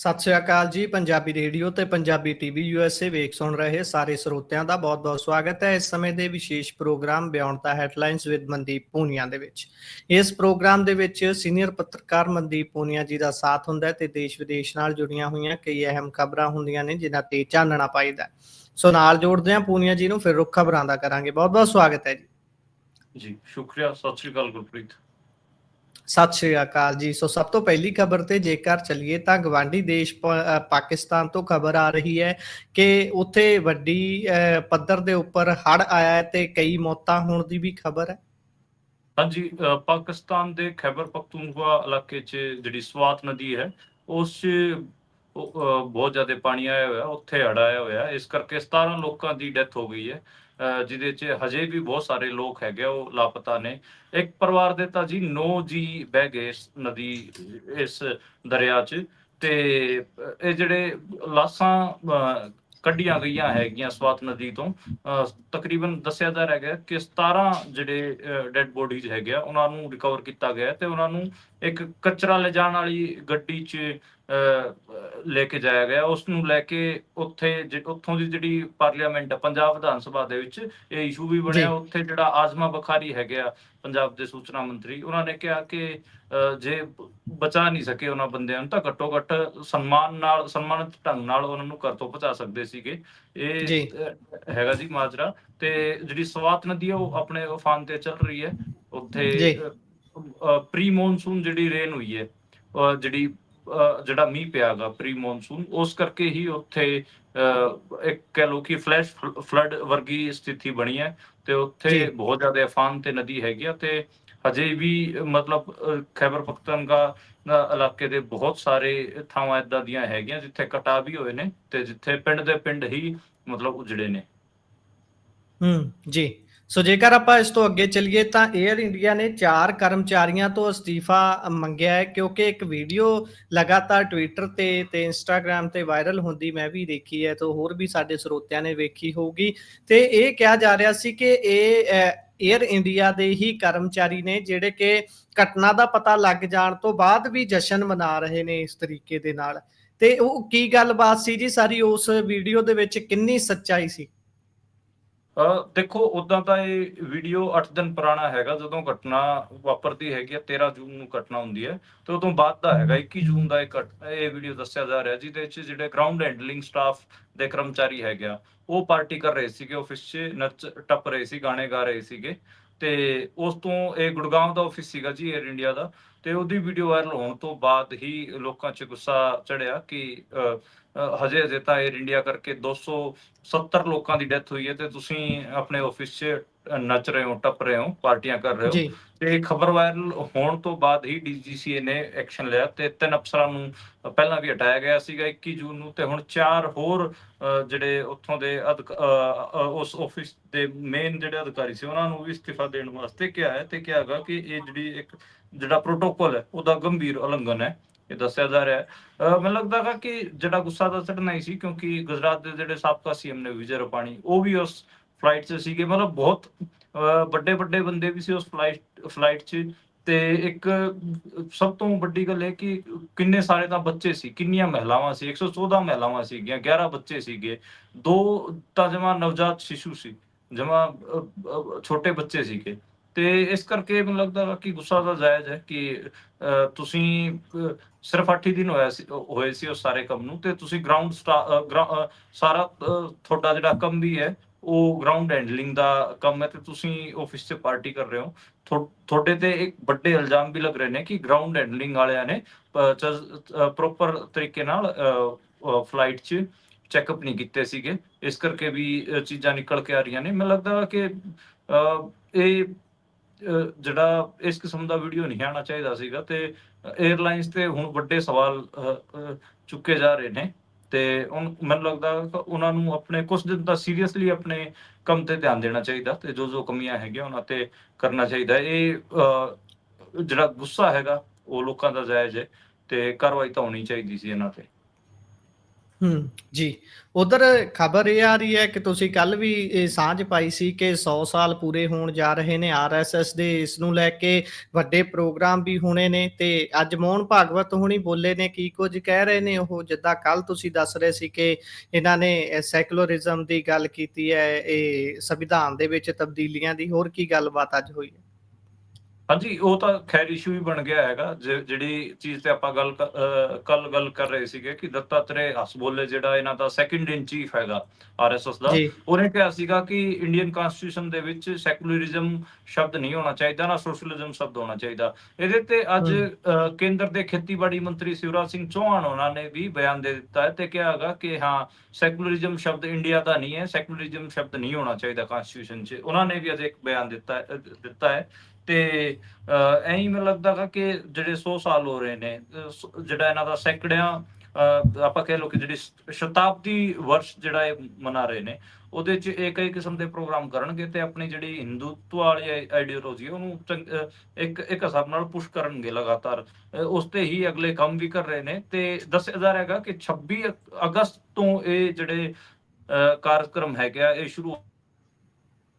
ਸਤਿ ਸ਼੍ਰੀ ਅਕਾਲ ਜੀ, ਪੰਜਾਬੀ ਰੇਡੀਓ ਤੇ ਪੰਜਾਬੀ ਟੀਵੀ ਯੂਐਸਏ ਵੇਖ ਸੁਣ ਰਹੇ ਸਾਰੇ ਸਰੋਤਿਆਂ ਦਾ ਬਹੁਤ-ਬਹੁਤ ਸਵਾਗਤ ਹੈ। ਇਸ ਸਮੇਂ ਦੇ ਵਿਸ਼ੇਸ਼ ਪ੍ਰੋਗਰਾਮ ਬਿਯੋਂਡ ਦਾ ਹੈਡਲਾਈਨਸ ਵਿਦ ਮਨਦੀਪ ਪੂਨੀਆ ਦੇ ਵਿੱਚ। ਇਸ ਪ੍ਰੋਗਰਾਮ ਦੇ ਵਿੱਚ ਸੀਨੀਅਰ ਪੱਤਰਕਾਰ ਮਨਦੀਪ ਪੂਨੀਆ ਜੀ ਦਾ ਸਾਥ ਹੁੰਦਾ ਹੈ ਤੇ ਦੇਸ਼ ਵਿਦੇਸ਼ ਨਾਲ ਜੁੜੀਆਂ ਹੋਈਆਂ ਕਈ ਅਹਿਮ ਖਬਰਾਂ ਹੁੰਦੀਆਂ ਨੇ ਜਿਨ੍ਹਾਂ ਤੇ ਚਾਨਣਾ ਪਾਈਦਾ ਹੈ। ਸੋ ਨਾਲ ਜੋੜਦੇ ਹਾਂ ਪੂਨੀਆ ਜੀ ਨੂੰ, ਫਿਰ ਰੁੱਖ ਖਬਰਾਂ ਦਾ ਕਰਾਂਗੇ। ਬਹੁਤ-ਬਹੁਤ ਸਵਾਗਤ ਹੈ ਜੀ। ਜੀ, ਸ਼ੁਕਰੀਆ। ਸਤਿ ਸ਼੍ਰੀ ਅਕਾਲ ਗੁਰਪ੍ਰੀਤ। ਸਤਿ ਸ਼੍ਰੀ ਅਕਾਲ ਜੀ। ਸੋ ਸਭ ਤੋਂ ਪਹਿਲੀ ਖਬਰ ਤੇ ਜੇਕਰ ਚੱਲੀਏ ਤਾਂ ਗਵਾਂਢੀ ਦੇਸ਼ ਪਾਕਿਸਤਾਨ ਤੋਂ ਖਬਰ ਆ ਰਹੀ ਹੈ ਕਿ ਉੱਥੇ ਵੱਡੀ ਪੱਧਰ ਦੇ ਉੱਪਰ ਹੜ੍ਹ ਆਇਆ ਹੈ ਤੇ ਕਈ ਮੌਤਾਂ ਹੋਣ ਦੀ ਵੀ ਖਬਰ ਹੈ। ਹਾਂਜੀ ਪਾਕਿਸਤਾਨ ਦੇ ਖੈਬਰ ਪਖਤੂਨਖਵਾ ਇਲਾਕੇ 'ਚ ਜਿਹੜੀ ਸਵਾਤ ਨਦੀ ਹੈ, ਉਸ 'ਚ ਬਹੁਤ ਜ਼ਿਆਦਾ ਪਾਣੀ ਆਇਆ ਹੋਇਆ, ਉੱਥੇ ਹੜ ਆਇਆ ਹੋਇਆ। ਇਸ ਕਰਕੇ 17 ਲੋਕਾਂ ਦੀ ਡੈਥ ਹੋ ਗਈ ਹੈ। ਜਿਹਦੇ 'ਚ ਹਜੇ ਵੀ ਬਹੁਤ ਸਾਰੇ ਲੋਕ ਹੈਗੇ ਉਹ ਲਾਪਤਾ ਨੇ। ਇੱਕ ਪਰਿਵਾਰ ਦੇ ਤਾਂ ਜੀ 9 ਜੀ ਬਹਿ ਗਏ ਇਸ ਨਦੀ ਇਸ ਦਰਿਆ 'ਚ। ਤੇ ਇਹ ਜਿਹੜੇ ਲਾਸਾਂ ਅ, ਕੱਢੀਆਂ ਗਈਆਂ ਹੈਗੀਆਂ ਸਵਾਤ ਨਦੀ ਤੋਂ ਅ, ਤਕਰੀਬਨ ਦੱਸਿਆ ਜਾ ਰਿਹਾ ਹੈ ਕਿ 17 ਜਿਹੜੇ ਡੈੱਡ ਬੋਡੀਜ਼ ਹੈਗੇ ਆ ਉਹਨਾਂ ਨੂੰ ਰਿਕਵਰ ਕੀਤਾ ਗਿਆ ਤੇ ਉਹਨਾਂ ਨੂੰ ਇੱਕ ਕਚਰਾ ਲਿਜਾਣ ਵਾਲੀ ਗੱਡੀ 'ਚ ਲੈ ਕੇ ਜਾਇਆ ਗਿਆ। ਉਸ ਨੂੰ ਲੈ ਕੇ ਉੱਥੇ ਉੱਥੋਂ ਦੀ ਜਿਹੜੀ ਪਾਰਲੀਮੈਂਟ ਪੰਜਾਬ ਵਿਧਾਨ ਸਭਾ ਦੇ ਵਿੱਚ ਇਹ ਇਸ਼ੂ ਵੀ ਬਣਿਆ। ਉੱਥੇ ਜਿਹੜਾ ਆਜ਼ਮਾ ਬਖਾਰੀ ਹੈਗੇ ਆ ਪੰਜਾਬ ਦੇ ਸੂਚਨਾ ਮੰਤਰੀ ਉਹਨਾਂ ਨੇ ਕਿਹਾ ਕਿ ਜੇ ਬਚਾ ਨਹੀਂ ਸਕੇ ਉਹਨਾਂ ਬੰਦਿਆਂ ਨੂੰ ਤਾਂ ਘੱਟੋ ਘੱਟ ਸਨਮਾਨ ਨਾਲ ਸਨਮਾਨਿਤ ਢੰਗ ਨਾਲ ਉਹਨਾਂ ਨੂੰ ਘਰ ਤੋਂ ਪਹੁੰਚਾ ਸਕਦੇ ਸੀਗੇ। ਇਹ ਹੈਗਾ ਜੀ ਮਾਜਰਾ। ਤੇ ਜਿਹੜੀ ਸਵਾਤ ਨਦੀ ਹੈ ਉਹ ਆਪਣੇ ਉਫਾਨ ਤੇ ਚੱਲ ਰਹੀ ਹੈ। ਉੱਥੇ। ਪ੍ਰੀ ਮੌਨਸੂਨ ਜਿਹੜੀ ਰੇਨ ਹੋਈ ਹੈ ਜਿਹੜੀ ਜਿਹੜਾ ਮੀਂਹ ਪਿਆਗਾ ਪ੍ਰੀ ਮੌਨਸੂਨ ਉਸ ਕਰਕੇ ਹੀ ਉੱਥੇ ਇੱਕ ਕਹਿ ਲੋ ਕਿ ਫਲੈਸ਼ ਫਲੱਡ ਵਰਗੀ ਸਥਿਤੀ ਬਣੀ ਹੈ ਤੇ ਉੱਥੇ। ਬਹੁਤ ਜ਼ਿਆਦਾ ਅਫਾਨ ਤੇ ਨਦੀ ਹੈਗੀ ਆ ਤੇ ਹਜੇ ਵੀ ਮਤਲਬ ਖੈਬਰ ਪਖਤੂਨਖਵਾ ਅ, ਇਲਾਕੇ ਦੇ ਬਹੁਤ ਸਾਰੇ ਥਾਵਾਂ ਇਦਾਂ ਦੀਆਂ ਹੈਗੀਆਂ ਜਿੱਥੇ ਕਟਾ ਵੀ ਹੋਏ ਨੇ ਤੇ ਜਿੱਥੇ ਪਿੰਡ ਦੇ ਪਿੰਡ ਹੀ ਮਤਲਬ ਉਜੜੇ ਨੇ ਹੂੰ ਜੀ ਸੋ ਜੇਕਰ ਆਪਾਂ ਇਸ ਤੋਂ ਅੱਗੇ ਚੱਲੀਏ ਤਾਂ 에ਅਰ ਇੰਡੀਆ ਨੇ ਚਾਰ ਕਰਮਚਾਰੀਆਂ ਤੋਂ ਅਸਤੀਫਾ ਮੰਗਿਆ ਹੈ, ਕਿਉਂਕਿ ਇੱਕ ਵੀਡੀਓ ਲਗਾਤਾਰ ਟਵਿੱਟਰ ਤੇ ਤੇ ਇੰਸਟਾਗ੍ਰam ਤੇ ਵਾਇਰਲ ਹੁੰਦੀ ਮੈਂ ਵੀ ਦੇਖੀ ਹੈ, ਤੇ ਹੋਰ ਵੀ ਸਾਡੇ ਸਰੋਤਿਆਂ ਨੇ ਵੇਖੀ ਹੋਊਗੀ। ਤੇ ਇਹ ਕਿਹਾ ਜਾ ਰਿਹਾ ਸੀ ਕਿ ਇਹ 에ਅਰ ਇੰਡੀਆ ਦੇ ਹੀ ਕਰਮਚਾਰੀ ਨੇ ਜਿਹੜੇ ਕਿ ਘਟਨਾ ਦਾ ਪਤਾ ਲੱਗ ਜਾਣ ਤੋਂ ਬਾਅਦ ਵੀ ਜਸ਼ਨ ਮਨਾ ਰਹੇ ਨੇ ਇਸ ਤਰੀਕੇ ਦੇ ਨਾਲ। ਤੇ ਉਹ ਕੀ ਗੱਲਬਾਤ ਸੀ ਜੀ ਸਾਰੀ? ਉਸ ਵੀਡੀਓ ਦੇ ਵਿੱਚ ਕਿੰਨੀ ਸੱਚਾਈ ਸੀ? ਦੇਖੋ ਉਦਾਂ ਤਾਂ ਇਹ ਵੀਡੀਓ 8 ਦਿਨ ਪੁਰਾਣਾ ਹੈਗਾ ਜਦੋਂ ਘਟਨਾ ਵਾਪਰਦੀ ਹੈਗੀ ਆ 13 ਜੂਨ ਨੂੰ ਘਟਨਾ ਹੁੰਦੀ ਹੈ ਤੇ ਉਦੋਂ ਬਾਅਦ ਦਾ ਹੈਗਾ 21 ਜੂਨ ਦਾ ਇਹ ਘਟ- ਇਹ ਵੀਡੀਓ ਦੱਸਿਆ ਜਾ ਰਿਹਾ ਜਿਹਦੇ ਵਿੱਚ ਜਿਹੜੇ ਗਰਾਊਂਡ ਹੈਂਡਲਿੰਗ ਸਟਾਫ ਦੇ ਕਰਮਚਾਰੀ ਹੈਗੇ ਉਹ ਪਾਰਟੀ ਕਰ ਰਹੇ ਸੀਗੇ ਆਫਿਸ 'ਚ ਨੱਚ ਟੱਪ ਰਹੇ ਸੀ ਗਾਣੇ ਗਾ ਰਹੇ ਸੀਗੇ ਤੇ ਉਸ ਤੋਂ ਇਹ ਗੁੜਗਾਉਂ ਦਾ ਆਫਿਸ ਸੀਗਾ ਜੀ 에ਅਰ ਇੰਡੀਆ ਦਾ ਤੇ ਉਹਦੀ ਵੀਡੀਓ ਵਾਇਰਲ ਹੋਣ ਤੋਂ ਬਾਅਦ ਹੀ ਲੋਕਾਂ 'ਚ ਗੁੱਸਾ ਚੜਿਆ ਕਿ ਅ, ਹਜੇ ਹਜੇ ਤਾਂ 에ਅਰ ਇੰਡੀਆ ਕਰਕੇ 270 ਲੋਕਾਂ ਦੀ ਡੈਥ ਹੋਈ ਹੈ ਤੇ ਤੁਸੀਂ ਆਪਣੇ ਆਫਿਸ 'ਚ ਨੱਚ ਰਹੇ ਹੋ ਟੱਪ ਰਹੇ ਹੋ ਪਾਰਟੀਆਂ ਕਰ ਰਹੇ ਹੋ ਤੇ ਖਬਰ ਵਾਇਰਲ ਹੋਣ ਤੋਂ ਬਾਅਦ ਹੀ ਡੀਜੀਸੀਏ ਨੇ ਐਕਸ਼ਨ ਲਿਆ ਤੇ ਤਿੰਨ ਅਫਸਰਾਂ ਨੂੰ ਪਹਿਲਾਂ ਵੀ ਹਟਾਇਆ ਗਿਆ ਸੀਗਾ 21 ਜੂਨ ਨੂੰ ਤੇ ਹੁਣ ਚਾਰ ਹੋਰ ਜਿਹੜੇ ਉੱਥੋਂ ਦੇ ਉਸ ਆਫਿਸ ਦੇ ਮੇਨ ਜਿਹੜੇ ਅਧਿਕਾਰੀ ਸੀ ਉਹਨਾਂ ਨੂੰ ਵੀ ਇਸਤੀਫਾ ਦੇਣ ਵਾਸਤੇ ਕਿਹਾ ਹੈ ਤੇ ਕਿਹਾ ਹੈਗਾ ਕਿ ਇਹ ਜਿਹੜੀ ਇੱਕ ਜਿਹੜਾ ਪ੍ਰੋਟੋਕਾਲ ਹੈ ਉਹਦਾ ਗੰਭੀਰ ਉਲੰਘਣ ਹੈ ਇਹ ਦੱਸਿਆ ਜਾ ਰਿਹਾ ਹੈ। ਮੈਨੂੰ ਲੱਗਦਾ ਹੈਗਾ ਕਿ ਜਿਹੜਾ ਗੁੱਸਾ ਤਾਂ ਚੜਨਾ ਹੀ ਸੀ ਕਿਉਂਕਿ ਗੁਜਰਾਤ ਦੇ ਜਿਹੜੇ ਸਾਬਕਾ ਸੀਐਮ ਨੇ ਵਿਜੇ ਰੁਪਾਣੀ ਉਹ ਵੀ ਉਸ ਫਲਾਈਟ 'ਚ ਸੀਗੇ, ਮਤਲਬ ਬਹੁਤ ਵੱਡੇ ਵੱਡੇ ਬੰਦੇ ਵੀ ਸੀ ਉਸ ਫਲਾਈਟ ਫਲਾਈਟ 'ਚ। ਤੇ ਇੱਕ ਸਭ ਤੋਂ ਵੱਡੀ ਗੱਲ ਇਹ ਕਿ ਕਿੰਨੇ ਸਾਰੇ ਤਾਂ ਬੱਚੇ ਸੀ, ਕਿੰਨੀਆਂ ਮਹਿਲਾਵਾਂ ਸੀ 114 ਮਹਿਲਾਵਾਂ ਸੀਗੀਆਂ 11 ਬੱਚੇ ਸੀਗੇ। ਦੋ ਤਾਂ ਜਮਾ ਨਵਜਾਤ ਸ਼ਿਸ਼ੂ ਸੀ, ਜਮਾ ਛੋਟੇ ਬੱਚੇ ਸੀਗੇ। ਤੇ ਇਸ ਕਰਕੇ ਮੈਨੂੰ ਲੱਗਦਾ ਕਿ ਗੁੱਸਾ ਦਾ ਜਾਇਜ਼ ਹੈ ਕਿ ਤੁਸੀਂ ਸਿਰਫ 8 ਹੀ ਦਿਨ ਹੋਇਆ ਸੀ, ਹੋਏ ਸੀ ਉਸ ਸਾਰੇ ਕੰਮ ਨੂੰ, ਤੇ ਤੁਸੀਂ ਗਰਾਊਂਡ ਸਾਰਾ ਤੁਹਾਡਾ ਜਿਹੜਾ ਕੰਮ ਵੀ ਹੈ ਉਹ ਗਰਾਊਂਡ ਹੈਂਡਲਿੰਗ ਦਾ ਕੰਮ ਹੈ ਤੇ ਤੁਸੀਂ ਆਫਿਸ 'ਚ ਪਾਰਟੀ ਕਰ ਰਹੇ ਹੋ। ਤੁਹਾਡੇ ਤੇ ਇੱਕ ਵੱਡੇ ਇਲਜ਼ਾਮ ਵੀ ਲੱਗ ਰਹੇ ਨੇ ਕਿ ਗਰਾਊਂਡ ਹੈਂਡਲਿੰਗ ਵਾਲਿਆਂ ਨੇ ਪ੍ਰੋਪਰ ਤਰੀਕੇ ਨਾਲ ਫਲਾਈਟ 'ਚ ਚੈੱਕਅਪ ਨਹੀਂ ਕੀਤੇ ਸੀਗੇ। ਇਸ ਕਰਕੇ ਵੀ ਚੀਜ਼ਾਂ ਨਿਕਲ ਕੇ ਆ ਰਹੀਆਂ ਨੇ। ਮੈਨੂੰ ਲੱਗਦਾ ਵਾ ਕਿ ਇਹ ਜਿਹੜਾ ਇਸ ਕਿਸਮ ਦਾ ਵੀਡੀਓ ਨਹੀਂ ਆਉਣਾ ਚਾਹੀਦਾ ਸੀਗਾ ਤੇ 에ਅਰਲਾਈਨਸ ਤੇ ਹੁਣ ਵੱਡੇ ਸਵਾਲ ਚੁੱਕੇ ਜਾ ਰਹੇ ਨੇ। ਤੇ ਉਨ- ਮੈਨੂੰ ਲੱਗਦਾ ਉਹਨਾਂ ਨੂੰ ਆਪਣੇ ਕੁਝ ਦਿਨ ਤਾਂ ਸੀਰੀਅਸਲੀ ਆਪਣੇ ਕੰਮ ਤੇ ਧਿਆਨ ਦੇਣਾ ਚਾਹੀਦਾ ਤੇ ਜੋ ਜੋ ਕਮੀਆਂ ਹੈਗੀਆਂ ਉਹਨਾਂ ਤੇ ਕਰਨਾ ਚਾਹੀਦਾ। ਇਹ ਜਿਹੜਾ ਗੁੱਸਾ ਹੈਗਾ, ਉਹ ਲੋਕਾਂ ਦਾ ਜਾਇਜ਼ ਹੈ ਤੇ ਕਾਰਵਾਈ ਤਾਂ ਹੋਣੀ ਚਾਹੀਦੀ ਸੀ ਇਹਨਾਂ ਤੇ। ਹੂੰ। ਜੀ। ਉਧਰ ਖਬਰ ਇਹ ਆ ਰਹੀ ਹੈ ਕਿ ਤੁਸੀਂ ਕੱਲ ਵੀ ਇਹ ਸਾਂਝ ਪਾਈ ਸੀ ਕਿ 100 ਸਾਲ ਪੂਰੇ ਹੋਣ ਜਾ ਰਹੇ ਨੇ ਆਰਐਸਐਸ ਦੇ। ਇਸ ਨੂੰ ਲੈ ਕੇ ਵੱਡੇ ਪ੍ਰੋਗਰਾਮ ਵੀ ਹੋਣੇ ਨੇ ਤੇ ਅੱਜ ਮੋਹਨ ਭਾਗਵਤ ਹੁਣੀ ਬੋਲੇ ਨੇ ਕੀ ਕੁਝ ਕਹਿ ਰਹੇ ਨੇ ਉਹ। ਜਿੱਦਾਂ ਕੱਲ ਤੁਸੀਂ ਦੱਸ ਰਹੇ ਸੀ ਕਿ ਇਹਨਾਂ ਨੇ ਸੈਕੂਲਰਿਜ਼ਮ ਦੀ ਗੱਲ ਕੀਤੀ ਹੈ, ਇਹ ਸੰਵਿਧਾਨ ਦੇ ਵਿੱਚ ਤਬਦੀਲੀਆਂ ਦੀ। ਹੋਰ ਕੀ ਗੱਲਬਾਤ ਅੱਜ ਹੋਈ ਹੈ? ਹਾਂਜੀ ਉਹ ਤਾਂ ਖੈਰ ਇਸ਼ੂ ਹੀ ਬਣ ਗਿਆ ਹੈਗਾ ਜਿਹੜੀ ਚੀਜ਼ ਤੇ ਆਪਾਂ ਗੱਲ ਕੱਲ ਗੱਲ ਕਰ ਰਹੇ ਸੀਗੇ ਕਿ ਦੱਤਾਤਰੇ ਹਸਬੋਲੇ ਜਿਹੜਾ ਇਹਨਾਂ ਦਾ ਸੈਕੰਡ ਇਨ ਚੀਫ ਹੈਗਾ ਆਰਐਸਐਸ ਦਾ ਉਹਨੇ ਕਿਹਾ ਸੀਗਾ ਕਿ ਇੰਡੀਅਨ ਕਨਸਟੀਟਿਊਸ਼ਨ ਦੇ ਵਿੱਚ ਸੈਕੂਲਰਿਜ਼ਮ ਸ਼ਬਦ ਨਹੀਂ ਹੋਣਾ ਚਾਹੀਦਾ ਨਾ ਸੋਸ਼ਲਿਜ਼ਮ ਸ਼ਬਦ ਹੋਣਾ ਚਾਹੀਦਾ। ਇਹਦੇ ਤੇ ਅੱਜ ਕੇਂਦਰ ਦੇ ਖੇਤੀਬਾੜੀ ਮੰਤਰੀ ਸ਼ਿਵਰਾਜ ਸਿੰਘ ਚੌਹਾਨ ਉਹਨਾਂ ਨੇ ਵੀ ਬਿਆਨ ਦੇ ਦਿੱਤਾ ਹੈ ਤੇ ਕਿਹਾ ਹੈਗਾ ਕਿ ਹਾਂ ਸੈਕੂਲਰਿਜ਼ਮ ਸ਼ਬਦ ਇੰਡੀਆ ਦਾ ਨਹੀਂ ਹੈ ਸੈਕੂਲਰਿਜ਼ਮ ਸ਼ਬਦ ਨਹੀਂ ਹੋਣਾ ਚਾਹੀਦਾ ਕਨਸਟੀਟਿਊਸ਼ਨ 'ਚ। ਉਹਨਾਂ ਨੇ ਵੀ ਅੱਜ ਇੱਕ ਬਿਆਨ ਦਿੱਤਾ ਦਿੱਤਾ ਹੈ ਤੇ ਐਂ ਹੀ ਮੈਨੂੰ ਲੱਗਦਾ ਗਾ ਕਿ ਜਿਹੜੇ 100 ਸਾਲ ਹੋ ਰਹੇ ਨੇ ਜਿਹੜਾ ਇਹਨਾਂ ਦਾ ਸੈਂਕੜਿਆਂ ਆਪਾਂ ਕਹਿ ਲਓ ਕਿ ਜਿਹੜੀ ਸ਼ਤਾਬਦੀ ਵਰਸ਼ ਜਿਹੜਾ ਇਹ ਮਨਾ ਰਹੇ ਨੇ ਉਹਦੇ 'ਚ ਇਹ ਕਈ ਕਿਸਮ ਦੇ ਪ੍ਰੋਗਰਾਮ ਕਰਨਗੇ ਤੇ ਆਪਣੀ ਜਿਹੜੀ ਹਿੰਦੂਤਵ ਵਾਲੀ ਆਈਡੀਓਲੋਜੀ ਉਹਨੂੰ ਚੰਗ- ਇੱਕ ਇੱਕ ਹਿਸਾਬ ਨਾਲ ਪੁਸ਼ ਕਰਨਗੇ ਲਗਾਤਾਰ। ਉਸ ਤੇ ਹੀ ਅਗਲੇ ਕੰਮ ਵੀ ਕਰ ਰਹੇ ਨੇ ਤੇ ਦੱਸਿਆ ਜਾ ਰਿਹਾ ਹੈਗਾ ਕਿ 26 ਅਗਸਤ ਤੋਂ ਇਹ ਜਿਹੜੇ ਅ, ਕਾਰਜਕ੍ਰਮ ਹੈਗਾ ਇਹ ਸ਼ੁਰੂ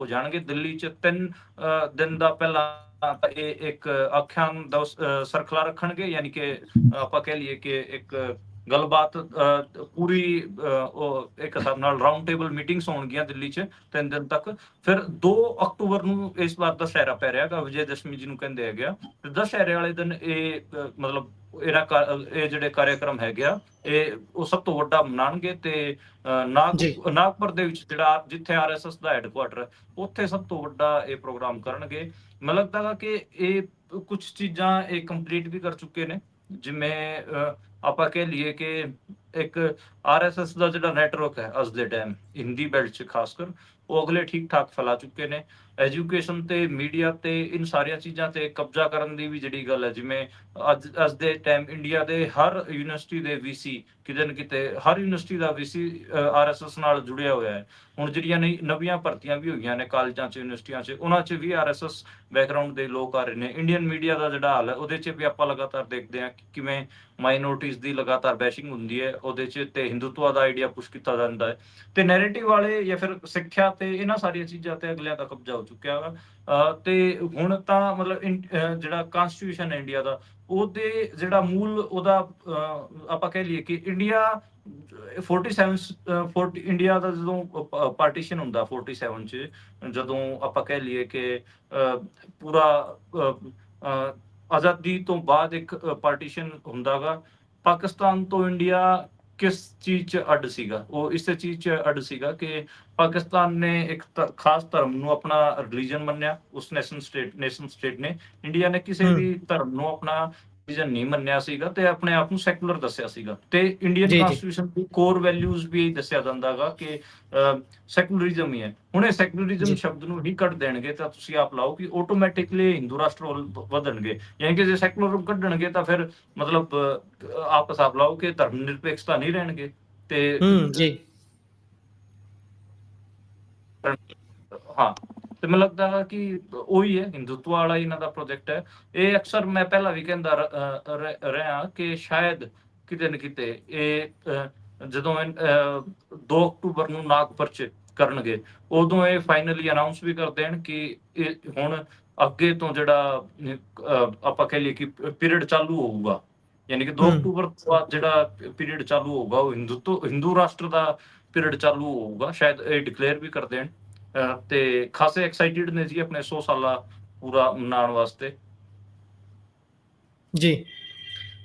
ਹੋ ਜਾਣਗੇ। ਦਿੱਲੀ 'ਚ ਤਿੰਨ ਦਿਨ ਦਾ ਪਹਿਲਾਂ ਤਾਂ ਇਹ ਇੱਕ ਆਖਿਆਨ ਦਾ ਉਸ, ਰੱਖਣਗੇ ਯਾਨੀ ਕਿ ਆਪਾਂ ਕਹਿ ਲਈਏ ਕਿ ਇੱਕ ਗੱਲਬਾਤ ਪੂਰੀ ਅ, ਉਹ ਇੱਕ ਹਿਸਾਬ ਨਾਲ ਰਾਉਂਡ ਟੇਬਲ ਮੀਟਿੰਗਸ ਹੋਣਗੀਆਂ ਦਿੱਲੀ 'ਚ ਤਿੰਨ ਦਿਨ ਤੱਕ। ਫਿਰ 2 ਅਕਤੂਬਰ ਨੂੰ ਇਸ ਵਾਰ ਦੁਸਹਿਰਾ ਪੈ ਰਿਹਾ ਵਿਜੇ ਦਸ਼ਮੀ ਜੀ ਨੂੰ ਕਹਿੰਦੇ ਹੈਗੇ ਆ। ਤੇ ਦੁਸਹਿਰੇ ਵਾਲੇ ਦਿਨ ਇਹ ਮਤਲਬ ਇਹਨਾਂ ਕਾ- ਇਹ ਜਿਹੜੇ ਕਾਰਜਕ੍ਰਮ ਹੈਗੇ ਆ ਇਹ ਉਹ ਸਭ ਤੋਂ ਵੱਡਾ ਮਨਾਣਗੇ ਤੇ। ਨਾਗਪੁਰ ਦੇ ਵਿੱਚ ਜਿਹੜਾ ਜਿੱਥੇ ਆਰਐਸਐਸ ਦਾ ਹੈੱਡਕੁਆਟਰ ਉੱਥੇ ਸਭ ਤੋਂ ਵੱਡਾ ਇਹ ਪ੍ਰੋਗਰਾਮ ਕਰਨਗੇ। ਮੈਨੂੰ ਲੱਗਦਾ ਕਿ ਇਹ ਕੁਝ ਚੀਜ਼ਾਂ ਇਹ ਕੰਪਲੀਟ ਵੀ ਕਰ ਚੁੱਕੇ ਨੇ। ਜਿਵੇਂ ਆਪਾਂ ਕਹਿ ਲਈਏ ਕਿ ਇੱਕ ਆਰਐਸਐਸ ਦਾ ਜਿਹੜਾ ਨੈਟਵਰਕ ਹੈ ਅੱਜ ਦੇ ਟਾਈਮ ਹਿੰਦੀ ਬੈਲਟ 'ਚ ਖਾਸ ਕਰ ਉਹ ਅਗਲੇ ਠੀਕ ਠਾਕ ਫੈਲਾ ਚੁੱਕੇ ਨੇ। ਐਜੂਕੇਸ਼ਨ ਤੇ ਮੀਡੀਆ ਤੇ ਇਨ ਸਾਰੀਆਂ ਚੀਜ਼ਾਂ ਤੇ ਕਬਜ਼ਾ ਕਰਨ ਦੀ ਵੀ ਜਿਹੜੀ ਗੱਲ ਹੈ, ਜਿਵੇਂ ਅੱਜ ਅੱਜ ਦੇ ਟਾਈਮ ਇੰਡੀਆ ਦੇ ਹਰ ਯੂਨੀਵਰਸਿਟੀ ਦੇ ਵੀਸੀ ਕਿਤੇ ਨਾ ਕਿਤੇ, ਹਰ ਯੂਨੀਵਰਸਿਟੀ ਦਾ ਵੀਸੀ ਆਰਐਸਐਸ ਨਾਲ ਜੁੜਿਆ ਹੋਇਆ ਹੈ। ਹੁਣ ਜਿਹੜੀਆਂ ਨਈ- ਨਵੀਆਂ ਭਰਤੀਆਂ ਵੀ ਹੋਈਆਂ ਨੇ ਕਾਲਜਾਂ 'ਚ ਯੂਨੀਵਰਸਿਟੀਆਂ 'ਚ, ਉਹਨਾਂ 'ਚ ਵੀ ਆਰਐਸਐਸ ਬੈਕਗ੍ਰਾਉਂਡ ਦੇ ਲੋਕ ਆ ਰਹੇ ਨੇ। ਇੰਡੀਅਨ ਮੀਡੀਆ ਦਾ ਜਿਹੜਾ ਹਾਲ ਹੈ, ਉਹਦੇ 'ਚ ਵੀ ਆਪਾਂ ਲਗਾਤਾਰ ਦੇਖਦੇ ਹਾਂ ਕਿ ਕਿਵੇਂ ਮਾਈਨੋਰਟੀਜ਼ ਦੀ ਲਗਾਤਾਰ ਬੈਸ਼ਿੰਗ ਹੁੰਦੀ ਹੈ, ਉਹਦੇ 'ਚ ਤੇ ਹਿੰਦੂਤਵਾ ਦਾ ਆਈਡੀਆ ਪੁਸ਼ ਕੀਤਾ ਜਾਂਦਾ ਹੈ। ਤੇ ਨੈਰੇਟਿਵ ਵਾਲੇ ਜਾਂ ਫਿਰ ਸਿੱਖਿਆ ਤੇ ਇਹਨਾਂ ਸਾਰੀਆਂ ਚੀਜ਼ਾਂ ਤੇ ਅਗਲਿਆਂ ਦਾ ਕਬਜ਼ਾ ਹੋ ਚੁੱਕਿਆ ਵਾ। ਤੇ ਹੁਣ ਤਾਂ ਮਤਲਬ ਜਿਹੜਾ ਕਨਸਟੀਟਿਊਸ਼ਨ ਹੈ ਇੰਡੀਆ ਦਾ, ਉਹਦੇ ਜਿਹੜਾ ਮੂਲ ਉਹਦਾ ਆਪਾਂ ਕਹਿ ਲਈਏ ਕਿ ਇੰਡੀਆ 47 40 ਇੰਡੀਆ ਦਾ ਜਦੋਂ ਪਾਰਟੀਸ਼ਨ ਹੁੰਦਾ 47 ਚ, ਜਦੋਂ ਆਪਾਂ ਕਹਿ ਲਈਏ ਕਿ ਪੂਰਾ ਆਜ਼ਾਦੀ ਤੋਂ ਬਾਅਦ ਇੱਕ ਪਾਰਟੀਸ਼ਨ ਹੁੰਦਾਗਾ ਪਾਕਿਸਤਾਨ ਤੋਂ ਇੰਡੀਆ ਕਿਸ ਚੀਜ਼ ਚ ਅੱਡ ਸੀਗਾ? ਉਹ ਇਸੇ ਚੀਜ਼ ਚ ਅੱਡ ਸੀਗਾ ਕਿ ਪਾਕਿਸਤਾਨ ਨੇ ਇੱਕ ਖਾਸ ਧਰਮ ਨੂੰ ਆਪਣਾ ਰਿਲੀਜਨ ਮੰਨਿਆ ਉਸ ਨੇਸ਼ਨ ਸਟੇਟ ਨੇਸ਼ਨ ਸਟੇਟ ਨੇ ਇੰਡੀਆ ਨੇ ਕਿਸੇ। ਵੀ ਧਰਮ ਨੂੰ ਆਪਣਾ ਰਿਲੀਜਨ ਨਹੀਂ ਮੰਨਿਆ ਸੀਗਾ ਤੇ ਆਪਣੇ ਆਪ ਨੂੰ ਸੈਕੂਲਰ ਦੱਸਿਆ ਸੀਗਾ ਤੇ ਇੰਡੀਅਨ। ਕਨਸਟੀਟਿਊਸ਼ਨ ਦੀ ਕੋਰ ਵੈਲਿਊਜ਼ ਵੀ ਦੱਸਿਆ ਜਾਂਦਾਗਾ ਕਿ ਸੈਕੂਲਰਿਜ਼ਮ ਹੀ ਹੈ ਹੁਣ ਇਹ ਸੈਕੂਲਰਿਜ਼ਮ। ਸ਼ਬਦ ਨੂੰ ਹੀ ਕੱਢ ਦੇਣਗੇ ਤਾਂ ਤੁਸੀਂ ਆਪ ਲਾਓ ਕਿ ਆਟੋਮੈਟਿਕਲੀ ਹਿੰਦੂ ਰਾਸ਼ਟਰ ਵਧਣਗੇ ਯਾਨੀ ਕਿ ਜੇ ਸੈਕੂਲਰ ਕੱਢਣਗੇ ਤਾਂ ਫਿਰ ਮਤਲਬ ਅਹ, ਆਪ ਹਿਸਾਬ ਲਾਓ ਕਿ ਧਰਮ ਨਿਰਪੇਖਤਾ ਨਹੀਂ ਰਹਿਣਗੇ ਤੇ ਜੀ ਹਾਂ ਤੇ ਮੈਨੂੰ ਲੱਗਦਾ ਹੈ ਕਿ ਉਹੀ ਹੈ ਹਿੰਦੂਤਵ ਵਾਲਾ ਇਹਨਾਂ ਦਾ ਪ੍ਰੋਜੈਕਟ ਹੈ ਇਹ ਅਕਸਰ ਮੈਂ ਪਹਿਲਾਂ ਵੀ ਕਹਿੰਦਾ ਰਹਿ- ਕਿ ਸ਼ਾਇਦ ਕਿਤੇ ਨਾ ਕਿਤੇ ਇਹ ਜਦੋਂ 2 ਅਕਤੂਬਰ ਨੂੰ ਨਾਗਪੁਰ ਚ ਕਰਨਗੇ ਉਦੋਂ ਇਹ ਫਾਈਨਲੀ ਅਨਾਉਂਸ ਵੀ ਕਰ ਦੇਣ ਕਿ ਇਹ ਹੁਣ ਅੱਗੇ ਤੋਂ ਜਿਹੜਾ ਆਪਾਂ ਕਹਿ ਲਈਏ ਕਿ ਪੀਰੀਅਡ ਚਾਲੂ ਹੋਊਗਾ ਯਾਨੀ ਕਿ 2 ਹਮ। ਅਕਤੂਬਰ ਤੋਂ ਬਾਅਦ ਜਿਹੜਾ ਪੀਰੀਅਡ ਚਾਲੂ ਹੋਊਗਾ ਉਹ ਹਿੰਦੂਤਵ ਹਿੰਦੂ ਰਾਸ਼ਟਰ ਦਾ ਪੀਰੀਅਡ ਚਾਲੂ ਹੋਊਗਾ, ਸ਼ਾਇਦ ਇਹ ਡਿਕਲੇਅਰ ਵੀ ਕਰ ਦੇਣ ਤੇ ਖਾਸੇ ਐਕਸਾਈਟਿਡ ਨੇ ਜੀ ਆਪਣੇ 100 ਸਾਲਾ ਪੂਰਾ ਮਨਾਉਣ ਵਾਸਤੇ। ਜੀ।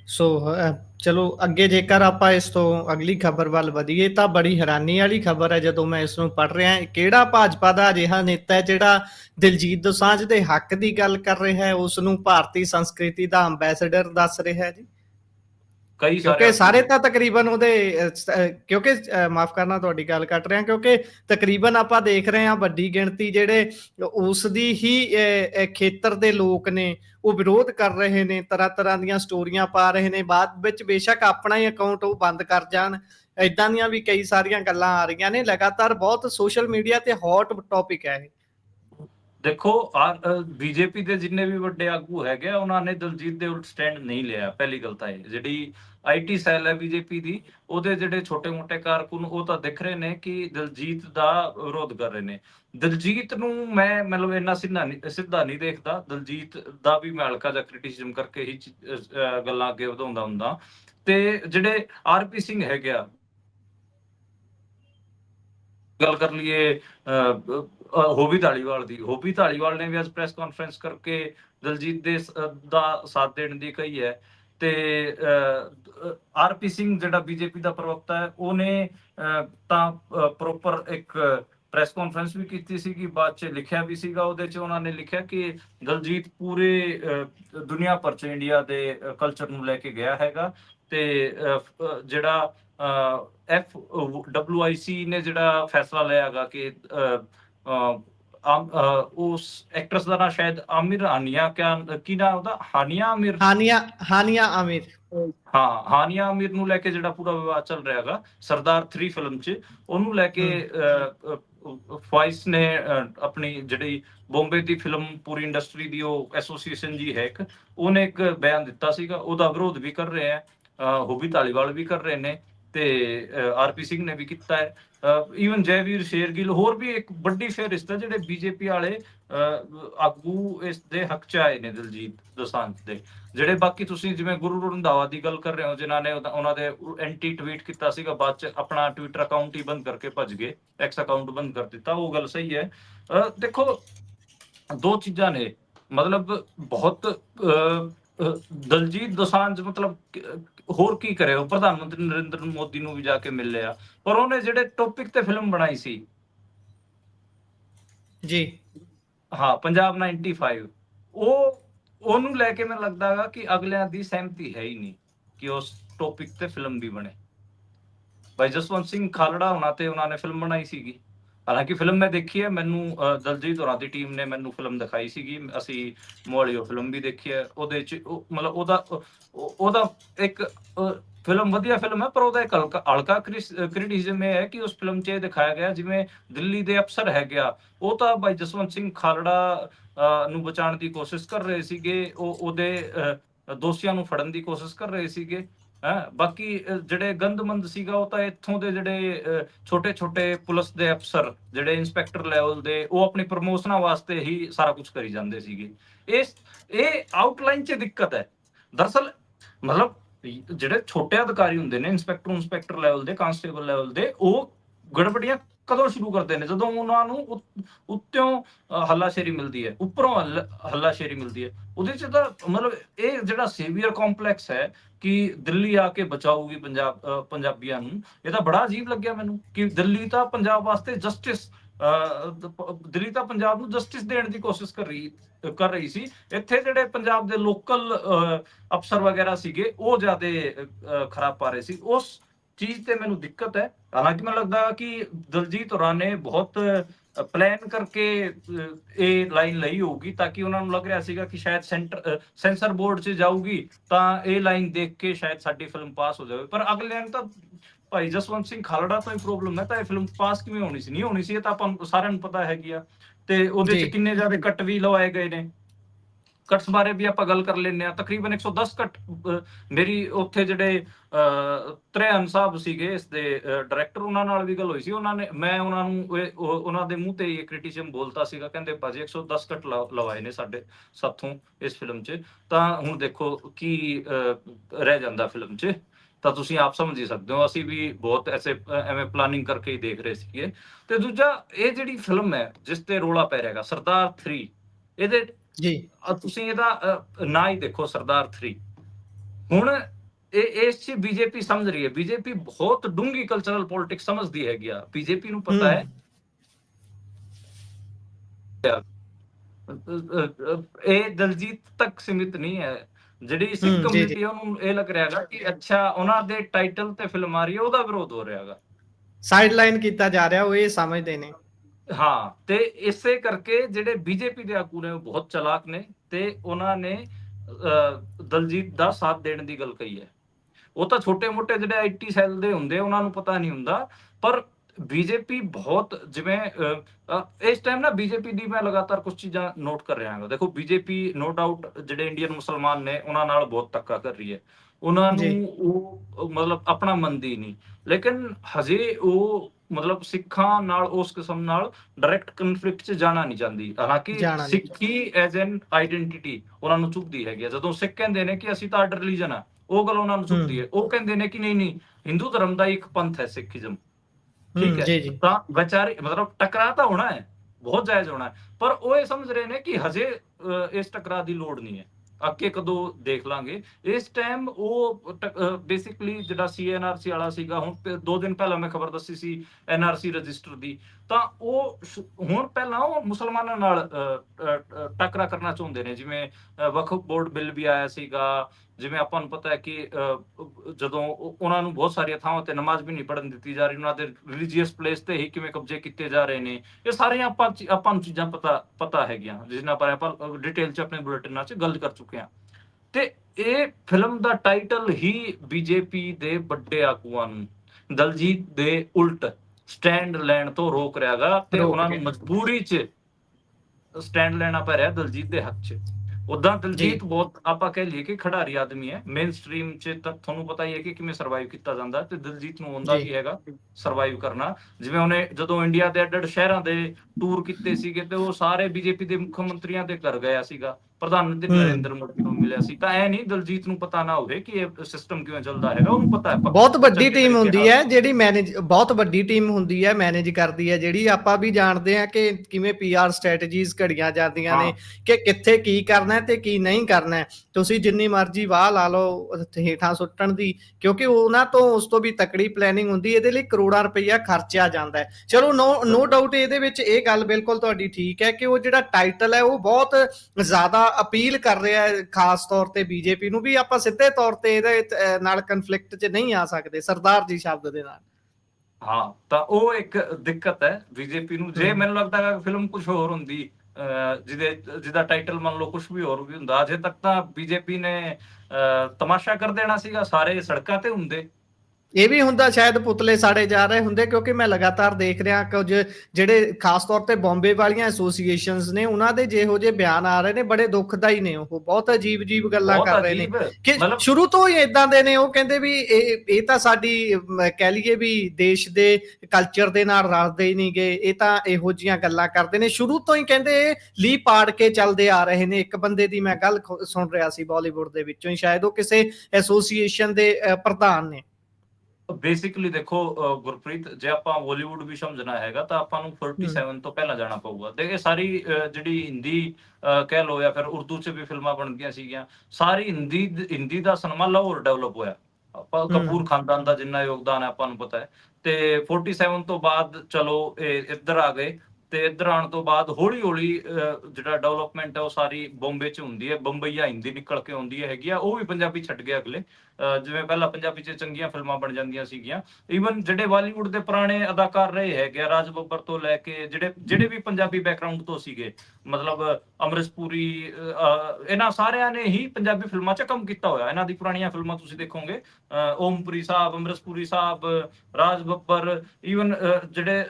ਸੋ ਚਲੋ, ਅੱਗੇ ਜੇਕਰ ਆਪਾਂ ਇਸ ਤੋਂ ਅਗਲੀ ਖਬਰ ਵੱਲ ਵਧੀਏ, ਤਾਂ ਬੜੀ ਹੈਰਾਨੀ ਵਾਲੀ ਖਬਰ ਹੈ ਜਦੋਂ ਮੈਂ ਇਸ ਨੂੰ ਪੜ੍ਹ ਰਿਹਾ ਕਿਹੜਾ ਭਾਜਪਾ ਦਾ ਅਜਿਹਾ ਨੇਤਾ ਹੈ ਜਿਹੜਾ ਦਿਲਜੀਤ ਦੋਸਾਂਝ ਦੇ ਹੱਕ ਦੀ ਗੱਲ ਕਰ ਰਿਹਾ ਹੈ? ਉਸ ਨੂੰ ਭਾਰਤੀ ਸੰਸਕ੍ਰਿਤੀ ਦਾ ਅੰਬੈਸਡਰ ਦੱਸ ਰਿਹਾ ਹੈ ਜੀ। ਕਈ ਕਿਉਂਕਿ ਸਾਰੇ ਤਾਂ ਤਕਰੀਬਨ ਉਹਦੇ ਕਿਉਂਕਿ ਮਾਫ ਕਰਨਾ ਤੁਹਾਡੀ ਗੱਲ ਕੱਟ ਰਿਹਾ ਕਿਉਂਕਿ ਤਕਰੀਬਨ ਆਪਾਂ ਦੇਖ ਰਹੇ ਹਾਂ ਵੱਡੀ ਗਿਣਤੀ ਜਿਹੜੇ ਉਸ ਦੀ ਹੀ ਖੇਤਰ ਦੇ ਲੋਕ ਨੇ ਉਹ ਵਿਰੋਧ ਕਰ ਰਹੇ ਨੇ ਤਰ੍ਹਾਂ ਤਰ੍ਹਾਂ ਦੀਆਂ ਸਟੋਰੀਆਂ ਪਾ ਰਹੇ ਨੇ ਬਾਅਦ ਵਿੱਚ ਬੇਸ਼ੱਕ ਆਪਣਾ ਹੀ ਅਕਾਊਂਟ ਉਹ ਬੰਦ ਕਰ ਜਾਣ। ਇਦਾਂ ਦੀਆਂ ਵੀ ਕਈ ਸਾਰੀਆਂ ਗੱਲਾਂ ਆ ਰਹੀਆਂ ਨੇ ਲਗਾਤਾਰ ਬਹੁਤ ਸੋਸ਼ਲ ਮੀਡੀਆ ਤੇ ਹੌਟ ਟੌਪਿਕ ਹੈ ਇਹ। ਦੇਖੋ ਬੀਜੇਪੀ ਦੇ ਜਿੰਨੇ ਵੀ ਵੱਡੇ ਆਗੂ ਹੈਗੇ ਉਹਨਾਂ ਨੇ ਦਲਜੀਤ ਦੇ ਉਲਟ ਸਟੈਂਡ ਨਹੀਂ ਲਿਆ, ਪਹਿਲੀ ਗੱਲ ਤਾਂ ਇਹ। ਜਿਹੜੀ ਆਈਟੀ ਸੈੱਲ ਹੈ ਬੀਜੇਪੀ ਦੀ, ਉਹਦੇ ਜਿਹੜੇ ਛੋਟੇ-ਮੋਟੇ ਕਾਰਕੁਨ, ਉਹ ਤਾਂ ਦਿਖ ਰਹੇ ਨੇ ਕਿ ਦਲਜੀਤ ਦਾ ਵਿਰੋਧ ਕਰ ਰਹੇ ਨੇ। ਦਲਜੀਤ ਨੂੰ ਮੈਂ ਮਤਲਬ ਇੰਨਾ ਸਿੱਧਾ ਨਹੀਂ ਸਿੱਧਾ ਨਹੀਂ ਦੇਖਦਾ। ਦਲਜੀਤ ਦਾ ਵੀ ਮੈਂ ਹਲਕਾ ਜਿਹਾ ਕ੍ਰਿਟਿਸਿਜ਼ਮ ਕਰਕੇ ਹੀ ਗੱਲਾਂ ਅੱਗੇ ਵਧਾਉਂਦਾ ਹੁੰਦਾ। ਤੇ ਜਿਹੜੇ ਆਰਪੀ ਸਿੰਘ ਹੈਗੇ ਆ ਗੱਲ ਕਰ ਲਈਏ ਅਹ, ਅਹ, ਹੋਬੀ ਢਾਲੀਵਾਲ ਦੀ। ਹੋਬੀ ਢਾਲੀਵਾਲ ਨੇ ਵੀ ਅੱਜ ਪ੍ਰੈਸ ਕਾਨਫਰੰਸ ਕਰਕੇ ਦਿਲਜੀਤ ਦੇ ਦਾ ਸਾਥ ਦੇਣ ਦੀ ਕਹੀ ਹੈ। ਤੇ ਆਰਪੀ ਸਿੰਘ ਜਿਹੜਾ ਬੀਜੇਪੀ ਦਾ ਪ੍ਰਵਕਤਾ ਹੈ ਉਹਨੇ ਅਹ, ਤਾਂ ਪ੍ਰੋਪਰ ਇੱਕ ਪ੍ਰੈਸ ਕਾਨਫਰੰਸ ਵੀ ਕੀਤੀ ਸੀ ਕਿ ਬਾਅਦ ਚ ਲਿਖਿਆ ਵੀ ਸੀਗਾ ਉਹਦੇ ਚ ਉਹਨਾਂ ਨੇ ਲਿਖਿਆ ਕਿ ਦਲਜੀਤ ਪੂਰੇ ਅਹ, ਦੁਨੀਆ ਭਰ ਚ ਇੰਡੀਆ ਦੇ ਕਲਚਰ ਨੂੰ ਲੈ ਕੇ ਗਿਆ ਹੈਗਾ। ਤੇ ਅਹ, ਜਿਹੜਾ ਐਫ ਡਬਲਯੂ ਆਈ ਸੀ ਨੇ ਜਿਹੜਾ ਫੈਸਲਾ ਲਿਆ ਹੈਗਾ ਕਿ ਉਸ ਐਕਟਰਸ ਦਾ ਨਾਂ ਸ਼ਾਇਦ ਆਮਿਰ ਹਾਨੀਆ ਕੀ ਨਾਮ ਉਹਦਾ? ਹਾਨੀਆ ਆਮਿਰ? ਹਾਨੀਆ ਹਾਨੀਆ ਆਮਿਰ। ਹਾਂ ਹਾਨੀਆ ਅਮੀਰ ਨੂੰ ਲੈ ਕੇ ਜਿਹੜਾ ਪੂਰਾ ਵਿਵਾਦ ਚੱਲ ਰਿਹਾ ਹੈਗਾ ਸਰਦਾਰ 3 ਫਿਲਮ 'ਚ ਉਹਨੂੰ ਲੈ ਕੇ ਫਾਈਸ ਨੇ ਆਪਣੀ ਜਿਹੜੀ ਬੰਬੇ ਦੀ ਫਿਲਮ ਪੂਰੀ ਇੰਡਸਟਰੀ ਦੀ ਉਹ ਐਸੋਸੀਏਸ਼ਨ ਜੀ ਹੈ ਇੱਕ ਉਹਨੇ ਇੱਕ ਬਿਆਨ ਦਿੱਤਾ ਸੀਗਾ ਉਹਦਾ ਵਿਰੋਧ ਵੀ ਕਰ ਰਹੇ ਆ ਹੋਬੀ ਧਾਲੀਵਾਲ ਵੀ ਕਰ ਰਹੇ ਨੇ ਤੇ ਆਰਪੀ ਸਿੰਘ ਨੇ ਵੀ ਕੀਤਾ ਹੈ। ਈਵਨ ਜੈਵੀਰ ਸ਼ੇਰਗਿੱਲ ਹੋਰ ਵੀ ਇੱਕ ਵੱਡੀ ਫੇਰਿਸਤ ਹੈ ਜਿਹੜੇ ਬੀਜੇਪੀ ਵਾਲੇ ਆਗੂ ਇਸ ਦੇ ਹੱਕ ਚ ਆਏ ਨੇ ਦਿਲਜੀਤ ਦੋਸਾਂਝ ਦੇ। ਜਿਹੜੇ ਬਾਕੀ ਤੁਸੀਂ ਜਿਵੇਂ ਗੁਰੂ ਰੰਧਾਵਾ ਦੀ ਗੱਲ ਕਰ ਰਹੇ ਹੋ ਜਿਨ੍ਹਾਂ ਨੇ ਉਹਨਾਂ ਦੇ ਐਂਟੀ ਟਵੀਟ ਕੀਤਾ ਸੀਗਾ ਬਾਅਦ ਚ ਆਪਣਾ ਟਵਿੱਟਰ ਅਕਾਊਂਟ ਹੀ ਬੰਦ ਕਰਕੇ ਭੱਜ ਗਏ ਐਕਸ ਅਕਾਊਂਟ ਬੰਦ ਕਰ ਦਿੱਤਾ ਉਹ ਗੱਲ ਸਹੀ ਹੈ। ਅਹ ਦੇਖੋ ਦੋ ਚੀਜ਼ਾਂ ਨੇ। ਮਤਲਬ ਬਹੁਤ ਅਹ, ਦਲਜੀਤ ਦੋਸਾਂਝ ਮਤਲਬ ਹੋਰ ਕੀ ਕਰੇ? ਉਹ ਪ੍ਰਧਾਨ ਮੰਤਰੀ ਨਰਿੰਦਰ ਮੋਦੀ ਨੂੰ ਵੀ ਜਾ ਕੇ ਮਿਲ ਲਿਆ ਪਰ ਉਹਨੇ ਜਿਹੜੇ ਟੌਪਿਕ ਤੇ ਫਿਲਮ ਬਣਾਈ ਸੀ। ਜੀ। ਹਾਂ ਪੰਜਾਬ 95 ਉਹ ਉਹਨੂੰ ਲੈ ਕੇ ਮੈਨੂੰ ਲੱਗਦਾ ਹੈਗਾ ਕਿ ਅਗਲਿਆਂ ਦੀ ਸਹਿਮਤੀ ਹੈ ਹੀ ਨਹੀਂ ਕਿ ਉਸ ਟੌਪਿਕ ਤੇ ਫਿਲਮ ਵੀ ਬਣੇ। ਭਾਈ ਜਸਵੰਤ ਸਿੰਘ ਖਾਲੜਾ ਹੋਣਾ ਤੇ ਉਹਨਾਂ ਨੇ ਫਿਲਮ ਬਣਾਈ ਸੀਗੀ। ਹਾਲਾਂਕਿ ਫਿਲਮ ਮੈਂ ਦੇਖੀ ਹੈ ਮੈਨੂੰ ਦਲਜੀਤ ਹੋਰਾਂ ਦੀ ਟੀਮ ਨੇ ਮੈਨੂੰ ਫਿਲਮ ਦਿਖਾਈ ਸੀਗੀ। ਅਸੀਂ ਮੋਹਾਲੀਓ ਫਿਲਮ ਵੀ ਦੇਖੀ ਹੈ। ਉਹਦੇ ਚ ਮਤਲਬ ਉਹਦਾ ਉਹਦਾ ਇੱਕ ਫਿਲਮ ਵਧੀਆ ਫਿਲਮ ਹੈ ਪਰ ਉਹਦਾ ਇੱਕ ਹਲਕਾ ਹਲਕਾ ਕ੍ਰਿਟਿਸਿਜ਼ਮ ਇਹ ਹੈ ਕਿ ਉਸ ਫਿਲਮ 'ਚ ਇਹ ਦਿਖਾਇਆ ਗਿਆ ਜਿਵੇਂ ਦਿੱਲੀ ਦੇ ਅਫਸਰ ਹੈਗੇ ਆ। ਉਹ ਤਾਂ ਭਾਈ ਜਸਵੰਤ ਸਿੰਘ ਖਾਲੜਾ ਅਹ, ਨੂੰ ਬਚਾਉਣ ਦੀ ਕੋਸ਼ਿਸ਼ ਕਰ ਰਹੇ ਸੀਗੇ। ਉਹ ਉਹਦੇ ਅਹ, ਦੋਸ਼ੀਆਂ ਨੂੰ ਫੜਨ ਦੀ ਕੋਸ਼ਿਸ਼ ਕਰ ਰਹੇ ਸੀਗੇ। ਹੈ? ਬਾਕੀ ਜਿਹੜੇ ਗੰਦਮੰਦ ਸੀਗਾ, ਉਹ ਤਾਂ ਇੱਥੋਂ ਦੇ ਜਿਹੜੇ ਛੋਟੇ ਛੋਟੇ ਪੁਲਿਸ ਦੇ ਅਫਸਰ, ਜਿਹੜੇ ਇੰਸਪੈਕਟਰ ਲੈਵਲ ਦੇ, ਉਹ ਆਪਣੀ ਪ੍ਰਮੋਸ਼ਨਾਂ ਵਾਸਤੇ ਹੀ ਸਾਰਾ ਕੁਝ ਕਰੀ ਜਾਂਦੇ ਸੀਗੇ। ਇਸ ਇਹ ਆਊਟਲਾਈਨ 'ਚ ਦਿੱਕਤ ਹੈ। ਦਰਅਸਲ ਮਤਲਬ, ਜਿਹੜੇ ਛੋਟੇ ਅਧਿਕਾਰੀ ਹੁੰਦੇ ਨੇ, ਇੰਸਪੈਕਟਰ ਇੰਸਪੈਕਟਰ ਲੈਵਲ ਦੇ, ਕਾਂਸਟੇਬਲ ਲੈਵਲ ਦੇ, ਉਹ ਗੜਬੜੀਆਂ ਕਦੋਂ ਸ਼ੁਰੂ ਕਰਦੇ ਨੇ? ਜਦੋਂ ਉਹਨਾਂ ਨੂੰ ਉੱਤੋਂ ਹੱਲਾਸ਼ੇਰੀ ਮਿਲਦੀ ਹੈ, ਉੱਪਰੋਂ ਹੱਲਾਸ਼ੇਰੀ ਮਿਲਦੀ ਹੈ, ਉਹਦੇ ਚ ਤਾਂ ਮਤਲਬ ਇਹ ਜਿਹੜਾ ਸੇਵੀਅਰ ਕੰਪਲੈਕਸ ਹੈ ਕਿ ਦਿੱਲੀ ਆ ਕੇ ਬਚਾਊਗੀ ਪੰਜਾਬ ਪੰਜਾਬੀਆਂ ਨੂੰ, ਇਹ ਤਾਂ ਬੜਾ ਅਜੀਬ ਲੱਗਿਆ ਮੈਨੂੰ ਕਿ ਦਿੱਲੀ ਤਾਂ ਪੰਜਾਬ ਵਾਸਤੇ ਜਸਟਿਸ ਦਿੱਲੀ ਤਾਂ ਪੰਜਾਬ ਨੂੰ ਜਸਟਿਸ ਦੇਣ ਦੀ ਕੋਸ਼ਿਸ਼ ਕਰ ਰਹੀ ਕਰ ਰਹੀ ਸੀ। ਇੱਥੇ ਜਿਹੜੇ ਪੰਜਾਬ ਦੇ ਲੋਕਲ ਅਫਸਰ ਵਗੈਰਾ ਸੀਗੇ, ਉਹ ਜ਼ਿਆਦਾ ਖਰਾਬ ਪਾ ਰਹੇ ਸੀ। ਉਸ ਚੀਜ਼ ਤੇ ਮੈਨੂੰ ਦਿੱਕਤ ਹੈ। ਹਾਲਾਂਕਿ ਮੈਨੂੰ ਲੱਗਦਾ ਕਿ ਦਲਜੀਤ ਹੋਰਾਂ ਨੇ ਬਹੁਤ ਪਲਾਨ ਕਰਕੇ ਇਹ ਲਾਈਨ ਲਈ ਹੋਊਗੀ ਤਾਂ ਕਿ ਉਹਨਾਂ ਨੂੰ ਲੱਗ ਰਿਹਾ ਸੀਗਾ ਕਿ ਸ਼ਾਇਦ ਸੈਂਟਰ ਸੈਂਸਰ ਬੋਰਡ 'ਚ ਜਾਊਗੀ ਤਾਂ ਇਹ ਲਾਈਨ ਦੇਖ ਕੇ ਸ਼ਾਇਦ ਸਾਡੀ ਫਿਲਮ ਪਾਸ ਹੋ ਜਾਵੇ। ਪਰ ਅਗਲੇ ਨੂੰ ਤਾਂ ਭਾਈ ਜਸਵੰਤ ਸਿੰਘ ਖਾਲੜਾ ਤੋਂ ਹੀ ਪ੍ਰੋਬਲਮ ਹੈ ਤਾਂ ਇਹ ਫਿਲਮ ਪਾਸ ਕਿਵੇਂ ਹੋਣੀ ਸੀ? ਨਹੀਂ ਹੋਣੀ ਸੀ ਇਹ ਤਾਂ ਆਪਾਂ ਸਾਰਿਆਂ ਨੂੰ ਪਤਾ ਹੈਗੀ ਆ। ਤੇ ਉਹਦੇ। 'ਚ ਕਿੰਨੇ ਜ਼ਿਆਦਾ ਕੱਟ ਵੀ ਲਵਾਏ ਗਏ ਨੇ। ਕਟਸ ਬਾਰੇ ਵੀ ਆਪਾਂ ਗੱਲ ਕਰ ਲੈਂਦੇ ਆ ਤਕਰੀਬਨ 110 ਕੱਟ ਮੇਰੀ ਉੱਥੇ ਜਿਹੜੇ ਤ੍ਰੈਨ ਸਾਹਿਬ ਸੀਗੇ ਇਸ ਦੇ ਡਾਇਰੈਕਟਰ ਉਹਨਾਂ ਨਾਲ ਵੀ ਗੱਲ ਹੋਈ ਸੀ। ਉਹਨਾਂ ਨੇ ਮੈਂ ਉਹਨਾਂ ਨੂੰ ਉਹਨਾਂ ਦੇ ਮੂੰਹ ਤੇ ਇਹ ਕ੍ਰਿਟਿਸਿਜ਼ਮ ਬੋਲਤਾ ਸੀਗਾ। ਕਹਿੰਦੇ ਭਾਜੀ 110 ਕੱਟ ਲਵਾਏ ਨੇ ਸਾਡੇ ਸਾਥੋਂ ਇਸ ਫਿਲਮ 'ਚ। ਤਾਂ ਹੁਣ ਦੇਖੋ ਕੀ ਰਹਿ ਜਾਂਦਾ ਫਿਲਮ 'ਚ। ਤਾਂ ਤੁਸੀਂ ਆਪ ਸਮਝ ਹੀ ਸਕਦੇ ਹੋ। ਅਸੀਂ ਵੀ ਬਹੁਤ ਐਸੇ ਅਹ, ਐਵੇਂ ਪਲਾਨਿੰਗ ਕਰਕੇ ਹੀ ਦੇਖ ਰਹੇ ਸੀਗੇ। ਤੇ ਦੂਜਾ ਇਹ ਜਿਹੜੀ ਫਿਲਮ ਹੈ ਜਿਸ ਤੇ ਰੋਲਾ ਪੈ ਰਿਹਾਗਾ ਸਰਦਾਰ 3 ਇਹਦੇ ਜੀ। ਤੁਸੀਂ ਇਹਦਾ ਨਾਂ ਹੀ ਦੇਖੋ ਸਰਦਾਰ 3 ਹੁਣ ਇਹ ਇਸ ਚ ਬੀਜੇਪੀ ਸਮਝ ਰਹੀ ਹੈ। ਬੀਜੇਪੀ ਬਹੁਤ ਡੂੰਗੀ ਕਲਚਰਲ ਪੋਲਿਟਿਕਸ ਸਮਝਦੀ ਹੈਗੀ ਆ। ਬੀਜੇਪੀ ਨੂੰ ਪਤਾ ਹੈ। ਇਹ ਦਲਜੀਤ ਤੱਕ ਸੀਮਿਤ ਨਹੀਂ ਹੈ। ਜਿਹੜੀ ਸਿੱਖ। ਕਮਿਊਨਿਟੀ ਉਹਨੂੰ ਇਹ ਲੱਗ ਰਿਹਾਗਾ ਕਿ ਅੱਛਾ ਉਹਨਾਂ ਦੇ ਟਾਈਟਲ ਤੇ ਫਿਲਮ ਆ ਰਹੀ ਹੈ ਉਹਦਾ ਵਿਰੋਧ ਹੋ ਰਿਹਾਗਾ ਸਾਈਡ ਲਾਈਨ ਕੀਤਾ ਜਾ ਰਿਹਾ ਉਹ ਇਹ ਸਮਝਦੇ ਨੇ। ਹਾਂ ਤੇ ਇਸੇ ਕਰਕੇ ਜਿਹੜੇ ਬੀਜੇਪੀ ਦੇ ਆਗੂ ਨੇ ਉਹ ਬਹੁਤ ਚਲਾਕ ਨੇ ਤੇ ਉਹਨਾਂ ਨੇ ਦਲਜੀਤ ਦਾ ਸਾਥ ਦੇਣ ਦੀ ਗੱਲ ਕਹੀ ਹੈ। ਉਹ ਤਾਂ ਛੋਟੇ-ਮੋਟੇ ਜਿਹੜੇ ਆਈਟੀ ਸੈੱਲ ਦੇ ਹੁੰਦੇ ਉਹਨਾਂ ਨੂੰ ਪਤਾ ਨਹੀਂ ਹੁੰਦਾ ਪਰ ਬੀਜੇਪੀ ਬਹੁਤ ਜਿਵੇਂ ਇਸ ਟਾਈਮ ਨਾ ਬੀਜੇਪੀ ਦੀ ਮੈਂ ਲਗਾਤਾਰ ਕੁਝ ਚੀਜ਼ਾਂ ਨੋਟ ਕਰ ਰਿਹਾ ਹਾਂ ਦੇਖੋ ਬੀਜੇਪੀ ਨੋ ਡਾਊਟ ਜਿਹੜੇ ਇੰਡੀਅਨ ਮੁਸਲਮਾਨ ਨੇ ਉਹਨਾਂ ਨਾਲ ਬਹੁਤ ਧੱਕਾ ਕਰ ਰਹੀ ਹੈ। ਉਹਨਾਂ। ਨੂੰ ਉਹ ਮਤਲਬ ਆਪਣਾ ਮੰਨਦੀ ਨਹੀਂ। ਲੇਕਿਨ ਹਜੇ ਉਹ ਮਤਲਬ ਸਿੱਖਾਂ ਨਾਲ ਉਸ ਕਿਸਮ ਨਾਲ ਡਾਇਰੈਕਟ ਕਨਫਲਿਕਟ 'ਚ ਜਾਣਾ ਨਹੀਂ ਚਾਹੁੰਦੀ। ਹਾਲਾਂਕਿ ਸਿੱਖੀ ਐਜ਼ ਐਨ ਆਇਡੈਂਟੀਟੀ ਉਹਨਾਂ ਨੂੰ ਚੁੱਭਦੀ ਹੈਗੀ ਆ। ਜਦੋਂ ਸਿੱਖ ਕਹਿੰਦੇ ਨੇ ਕਿ ਅਸੀਂ ਤਾਂ ਅੱਡ ਰਿਲੀਜਨ ਆ ਉਹ ਗੱਲ ਉਹਨਾਂ ਨੂੰ ਚੁੱਭਦੀ ਹੈ। ਉਹ ਕਹਿੰਦੇ ਨੇ ਕਿ ਨਹੀਂ ਨਹੀਂ ਹਿੰਦੂ ਧਰਮ ਦਾ ਇੱਕ ਪੰਥ ਹੈ ਸਿੱਖੀਜ਼ਮ। ਠੀਕ ਹੂੰ। ਤਾਂ ਵਿਚਾਰੇ ਮਤਲਬ ਟਕਰਾ ਤਾਂ ਹੋਣਾ ਹੈ ਬਹੁਤ ਜਾਇਜ਼ ਹੋਣਾ ਹੈ। ਪਰ ਉਹ ਇਹ ਸਮਝ ਰਹੇ ਨੇ ਕਿ ਹਜੇ ਇਸ ਟਕਰਾ ਦੀ ਲੋੜ ਨਹੀਂ ਹੈ। ਅੱਗੇ ਕਦੋਂ ਦੇਖ ਲਾਂਗੇ। ਇਸ ਟਾਈਮ ਉਹ ਬੇਸਿਕਲੀ ਜਿਹੜਾ ਸੀਐਨਆਰਸੀ ਵਾਲਾ ਸੀਗਾ ਹੁਣ ਦੋ ਦਿਨ ਪਹਿਲਾਂ ਮੈਂ ਖਬਰ ਦੱਸੀ ਸੀ ਐਨਆਰਸੀ ਰਜਿਸਟਰ ਦੀ ਤਾਂ ਉਹ ਹੁਣ ਪਹਿਲਾਂ ਉਹ ਮੁਸਲਮਾਨਾਂ ਨਾਲ ਅ, ਅ, ਕਰਨਾ ਚਾਹੁੰਦੇ ਨੇ। ਜਿਵੇਂ ਅ, ਵਕਫ ਬੋਰਡ ਬਿੱਲ ਵੀ ਆਇਆ ਸੀਗਾ ਜਿਵੇਂ ਆਪਾਂ ਨੂੰ ਪਤਾ ਹੈ ਕਿ ਜਦੋਂ ਉਹ- ਉਹਨਾਂ ਨੂੰ ਬਹੁਤ ਸਾਰੀਆਂ ਥਾਵਾਂ ਤੇ ਨਮਾਜ਼ ਵੀ ਨਹੀਂ ਪੜਨ ਦਿੱਤੀ ਜਾ ਰਹੀ ਉਹਨਾਂ ਦੇ ਰਿਲੀਜੀਅਸ ਪਲੇਸ ਤੇ ਹੀ ਕਿਵੇਂ ਕਬਜ਼ੇ ਕੀਤੇ ਜਾ ਰਹੇ ਨੇ ਇਹ ਸਾਰੀਆਂ ਆਪਾਂ ਆਪਾਂ ਨੂੰ ਚੀਜ਼ਾਂ ਪਤਾ ਪਤਾ ਹੈਗੀਆਂ ਜਿਨ੍ਹਾਂ ਪਰ ਆਪਾਂ ਡਿਟੇਲ ਚ ਆਪਣੇ ਬੁਲੇਟਿਨਾਂ ਚ ਗੱਲ ਕਰ ਚੁੱਕੇ ਹਾਂ ਤੇ ਇਹ ਫਿਲਮ ਦਾ ਟਾਈਟਲ ਹੀ ਬੀਜੇਪੀ ਦੇ ਵੱਡੇ ਆਗੂਆਂ ਨੂੰ ਦਲਜੀਤ ਦੇ ਉਲਟ ਸਟੈਂਡ ਲੈਣ ਤੋਂ ਰੋਕ ਰਿਹਾਗਾ ਤੇ ਉਹਨਾਂ ਨੂੰ। ਮਜਬੂਰੀ 'ਚ ਸਟੈਂਡ ਲੈਣਾ ਪੈ ਰਿਹਾ ਦਲਜੀਤ ਦੇ ਹੱਕ 'ਚ ਉਦਾਂ ਦਲਜੀਤ ਬਹੁਤ ਆਪਾਂ ਕਹਿ ਲਈਏ ਕਿ ਖਿਡਾਰੀ ਆਦਮੀ ਹੈ। ਮੇਨ ਸਟ੍ਰੀਮ 'ਚ ਤਾਂ ਤੁਹਾਨੂੰ ਪਤਾ ਹੀ ਹੈ ਕਿ ਕਿਵੇਂ ਸਰਵਾਈਵ ਕੀਤਾ ਜਾਂਦਾ ਤੇ ਦਲਜੀਤ ਨੂੰ ਆਉਂਦਾ। ਕੀ ਹੈਗਾ ਸਰਵਾਈਵ ਕਰਨਾ। ਜਿਵੇਂ ਉਹਨੇ ਜਦੋਂ ਇੰਡੀਆ ਦੇ ਅੱਡ-ਅੱਡ ਸ਼ਹਿਰਾਂ ਦੇ ਟੂਰ ਕੀਤੇ ਸੀਗੇ ਤੇ ਉਹ ਸਾਰੇ ਬੀਜੇਪੀ ਦੇ ਮੁੱਖ ਮੰਤਰੀਆਂ ਦੇ ਘਰ ਗਿਆ ਸੀਗਾ। ਪ੍ਰਧਾਨ ਮੰਤਰੀ। ਨਰਿੰਦਰ ਮੋਦੀ ਨੂੰ ਮਿਲਿਆ ਸੀ ਤਾਂ ਐ ਨਹੀਂ ਦਲਜੀਤ ਨੂੰ ਪਤਾ ਨਾ ਹੋਵੇ ਕਿ ਇਹ ਸਿਸਟਮ ਕਿਵੇਂ ਚੱਲਦਾ ਹੈਗਾ ਉਹਨੂੰ ਪਤਾ ਹੈ। ਬਹੁਤ ਵੱਡੀ ਟੀਮ ਹੁੰਦੀ। ਹੈ ਜਿਹੜੀ ਮੈਨੇਜ ਬਹੁਤ ਵੱਡੀ ਟੀਮ ਹੁੰਦੀ ਹੈ ਮੈਨੇਜ ਕਰਦੀ ਹੈ ਜਿਹੜੀ ਆਪਾਂ ਵੀ ਜਾਣਦੇ ਹਾਂ ਕਿ ਕਿਵੇਂ ਪੀਆਰ ਸਟ੍ਰੈਟਜੀਜ਼ ਘੜੀਆਂ ਜਾਂਦੀਆਂ ਨੇ ਕਿ ਕਿੱਥੇ ਕੀ ਕਰਨਾ ਹੈ ਤੇ ਕੀ ਨਹੀਂ ਕਰਨਾ ਹੈ ਤੁਸੀਂ ਜਿੰਨੀ ਮਰਜ਼ੀ ਵਾਹ ਲਾ ਲਓ ਹੇਠਾਂ ਸੁੱਟਣ ਦੀ ਕਿਉਂਕਿ ਉਹਨਾਂ ਤੋਂ ਉਸ ਤੋਂ ਵੀ ਤਕੜੀ ਪਲੈਨਿੰਗ ਹੁੰਦੀ ਹੈ ਇਹਦੇ ਲਈ ਕਰੋੜਾਂ ਰੁਪਈਆ ਖਰਚਿਆ ਜਾਂਦਾ ਹੈ ਚਲੋ ਨੋ ਨੋ ਡਾਊਟ ਇਹਦੇ ਵਿੱਚ ਇਹ ਗੱਲ ਬਿਲਕੁਲ ਤੁਹਾਡੀ ਠੀਕ ਹੈ ਕਿ ਉਹ ਜਿਹੜਾ ਟਾਈਟਲ ਹੈ ਉਹ ਬਹੁਤ ਜ਼ਿਆਦਾ ਅਪੀਲ ਕਰ ਰਿਹਾ ਹੈ ਖਾਸ ਤੌਰ ਤੇ ਬੀਜੇਪੀ ਨੂੰ ਵੀ ਆਪਾਂ ਸਿੱਧੇ ਤੌਰ ਤੇ ਇਹਦੇ ਨਾਲ ਕਨਫਲਿਕਟ 'ਚ ਨਹੀਂ ਆ ਸਕਦੇ ਸਰਦਾਰ ਜੀ ਸ਼ਬਦ ਦੇ ਨਾਲ। ਹਾਂ ਤਾਂ ਉਹ ਇੱਕ ਦਿੱਕਤ ਹੈ ਬੀਜੇਪੀ ਨੂੰ। ਜੇ। ਮੈਨੂੰ ਲੱਗਦਾ ਹੈ ਕਿ ਫਿਲਮ ਕੁਝ ਹੋਰ ਹੁੰਦੀ ਜਿਹਦੇ ਜਿਹਦਾ ਟਾਈਟਲ ਮੰਨ ਲਓ ਕੁਝ ਵੀ ਹੋਰ ਵੀ ਹੁੰਦਾ ਅਜੇ ਤੱਕ ਤਾਂ ਬੀਜੇਪੀ ਨੇ ਤਮਾਸ਼ਾ ਕਰ ਦੇਣਾ ਸੀਗਾ ਸਾਰੇ ਸੜਕਾਂ ਤੇ ਹੁੰਦੇ। ਇਹ ਵੀ ਹੁੰਦਾ ਸ਼ਾਇਦ ਪੁਤਲੇ ਸਾੜੇ ਜਾ ਰਹੇ ਹੁੰਦੇ ਕਿਉਂਕਿ ਮੈਂ ਲਗਾਤਾਰ ਦੇਖ ਰਿਹਾ ਕੁਝ ਜਿਹੜੇ ਖਾਸ ਤੌਰ ਤੇ ਬੰਬੇ ਵਾਲੀਆਂ ਐਸੋਸੀਏਸ਼ਨਸ ਨੇ ਉਹਨਾਂ ਦੇ ਜਿਹੋ ਜਿਹੇ ਬਿਆਨ ਆ ਰਹੇ ਨੇ ਬੜੇ ਦੁਖਦਾਈ ਨੇ ਉਹ। ਬਹੁਤ ਅਜੀਬ ਅਜੀਬ ਗੱਲਾਂ ਕਰ ਰਹੇ ਨੇ। ਕਿ ਸ਼ੁਰੂ ਤੋਂ ਹੀ ਇਦਾਂ ਦੇ ਨੇ ਉਹ ਕਹਿੰਦੇ ਵੀ ਇਹ ਇਹ ਤਾਂ ਸਾਡੀ ਕਹਿ ਲਈਏ ਵੀ ਦੇਸ਼ ਦੇ ਕਲਚਰ ਦੇ ਨਾਲ ਰਲਦੇ ਹੀ ਨਹੀਂ ਗਏ ਇਹ ਤਾਂ ਇਹੋ ਜੀਆਂ ਗੱਲਾਂ ਕਰਦੇ ਨੇ। ਸ਼ੁਰੂ ਤੋਂ ਹੀ ਕਹਿੰਦੇ ਲੀ ਪਾੜ ਕੇ ਚੱਲਦੇ ਆ ਰਹੇ ਨੇ। ਇੱਕ ਬੰਦੇ ਦੀ ਮੈਂ ਗੱਲ ਸੁਣ ਰਿਹਾ ਸੀ ਬਾਲੀਵੁੱਡ ਦੇ ਵਿੱਚੋਂ ਹੀ ਸ਼ਾਇਦ ਉਹ ਕਿਸੇ ਐਸੋਸੀਏਸ਼ਨ ਦੇ ਪ੍ਰਧਾਨ ਨੇ। ਬੇਸਿਕਲੀ ਦੇਖੋ ਗੁਰਪ੍ਰੀਤ ਜੇ ਆਪਾਂ ਬਾਲੀਵੁੱਡ ਵੀ ਸਮਝਣਾ ਹੈਗਾ ਤਾਂ ਆਪਾਂ ਨੂੰ 47 ਤੋਂ ਪਹਿਲਾਂ ਜਾਣਾ ਪਊਗਾ। ਤੇ ਇਹ ਸਾਰੀ ਜਿਹੜੀ ਹਿੰਦੀ ਕਹਿ ਲੋ ਜਾਂ ਫਿਰ ਉਰਦੂ 'ਚ ਵੀ ਫਿਲਮਾਂ ਬਣਦੀਆਂ ਸੀਗੀਆਂ ਸਾਰੀ ਹਿੰਦੀ ਹਿੰਦੀ ਦਾ ਸਿਨੇਮਾ ਲਾਹੌਰ ਡਿਵੈਲਪ ਹੋਇਆ। ਆਪਾਂ। ਕਪੂਰ ਖਾਨਦਾਨ ਦਾ ਜਿੰਨਾ ਯੋਗਦਾਨ ਹੈ ਆਪਾਂ ਨੂੰ ਪਤਾ ਹੈ। ਤੇ 47 ਤੋਂ ਬਾਅਦ ਚਲੋ ਇੱਧਰ ਆ ਗਏ। ਤੇ ਇੱਧਰ ਆਉਣ ਤੋਂ ਬਾਅਦ ਹੌਲੀ ਹੌਲੀ ਜਿਹੜਾ ਡਿਵੈਲਪਮੈਂਟ ਹੈ ਉਹ ਸਾਰੀ ਬੰਬੇ 'ਚ ਹੁੰਦੀ ਹੈ। ਬੰਬਈਆ ਹਿੰਦੀ ਨਿਕਲ ਕੇ ਆਉਂਦੀ ਹੈਗੀ ਆ ਉਹ ਵੀ ਪੰਜਾਬੀ ਛੱਡ ਗਿਆ ਅਗਲੇ। ਜਿਵੇਂ ਪਹਿਲਾਂ ਪੰਜਾਬੀ 'ਚ ਚੰਗੀਆਂ ਫਿਲਮਾਂ ਬਣ ਜਾਂਦੀਆਂ ਸੀਗੀਆਂ ਈਵਨ ਜਿਹੜੇ ਬਾਲੀਵੁੱਡ ਦੇ ਪੁਰਾਣੇ ਅਦਾਕਾਰ ਰਹੇ ਹੈਗੇ ਆ, ਰਾਜ ਬੱਬਰ ਤੋਂ ਲੈ ਕੇ ਜਿਹੜੇ ਜਿਹੜੇ ਵੀ ਪੰਜਾਬੀ ਬੈਕਗ੍ਰਾਉਂਡ ਤੋਂ ਸੀਗੇ ਮਤਲਬ ਅਮਰਿਸ਼ ਇਹਨਾਂ ਸਾਰਿਆਂ ਨੇ ਹੀ ਪੰਜਾਬੀ ਫਿਲਮਾਂ 'ਚ ਕੰਮ ਕੀਤਾ ਹੋਇਆ। ਇਹਨਾਂ ਦੀ ਪੁਰਾਣੀਆਂ ਫਿਲਮਾਂ ਤੁਸੀਂ ਦੇਖੋਗੇ ਅਹ, ਓਮਪੁਰੀ ਸਾਹਿਬ ਅਮਰਿਸ਼ ਸਾਹਿਬ ਰਾਜ ਬੱਬਰ ਈਵਨ ਜਿਹੜੇ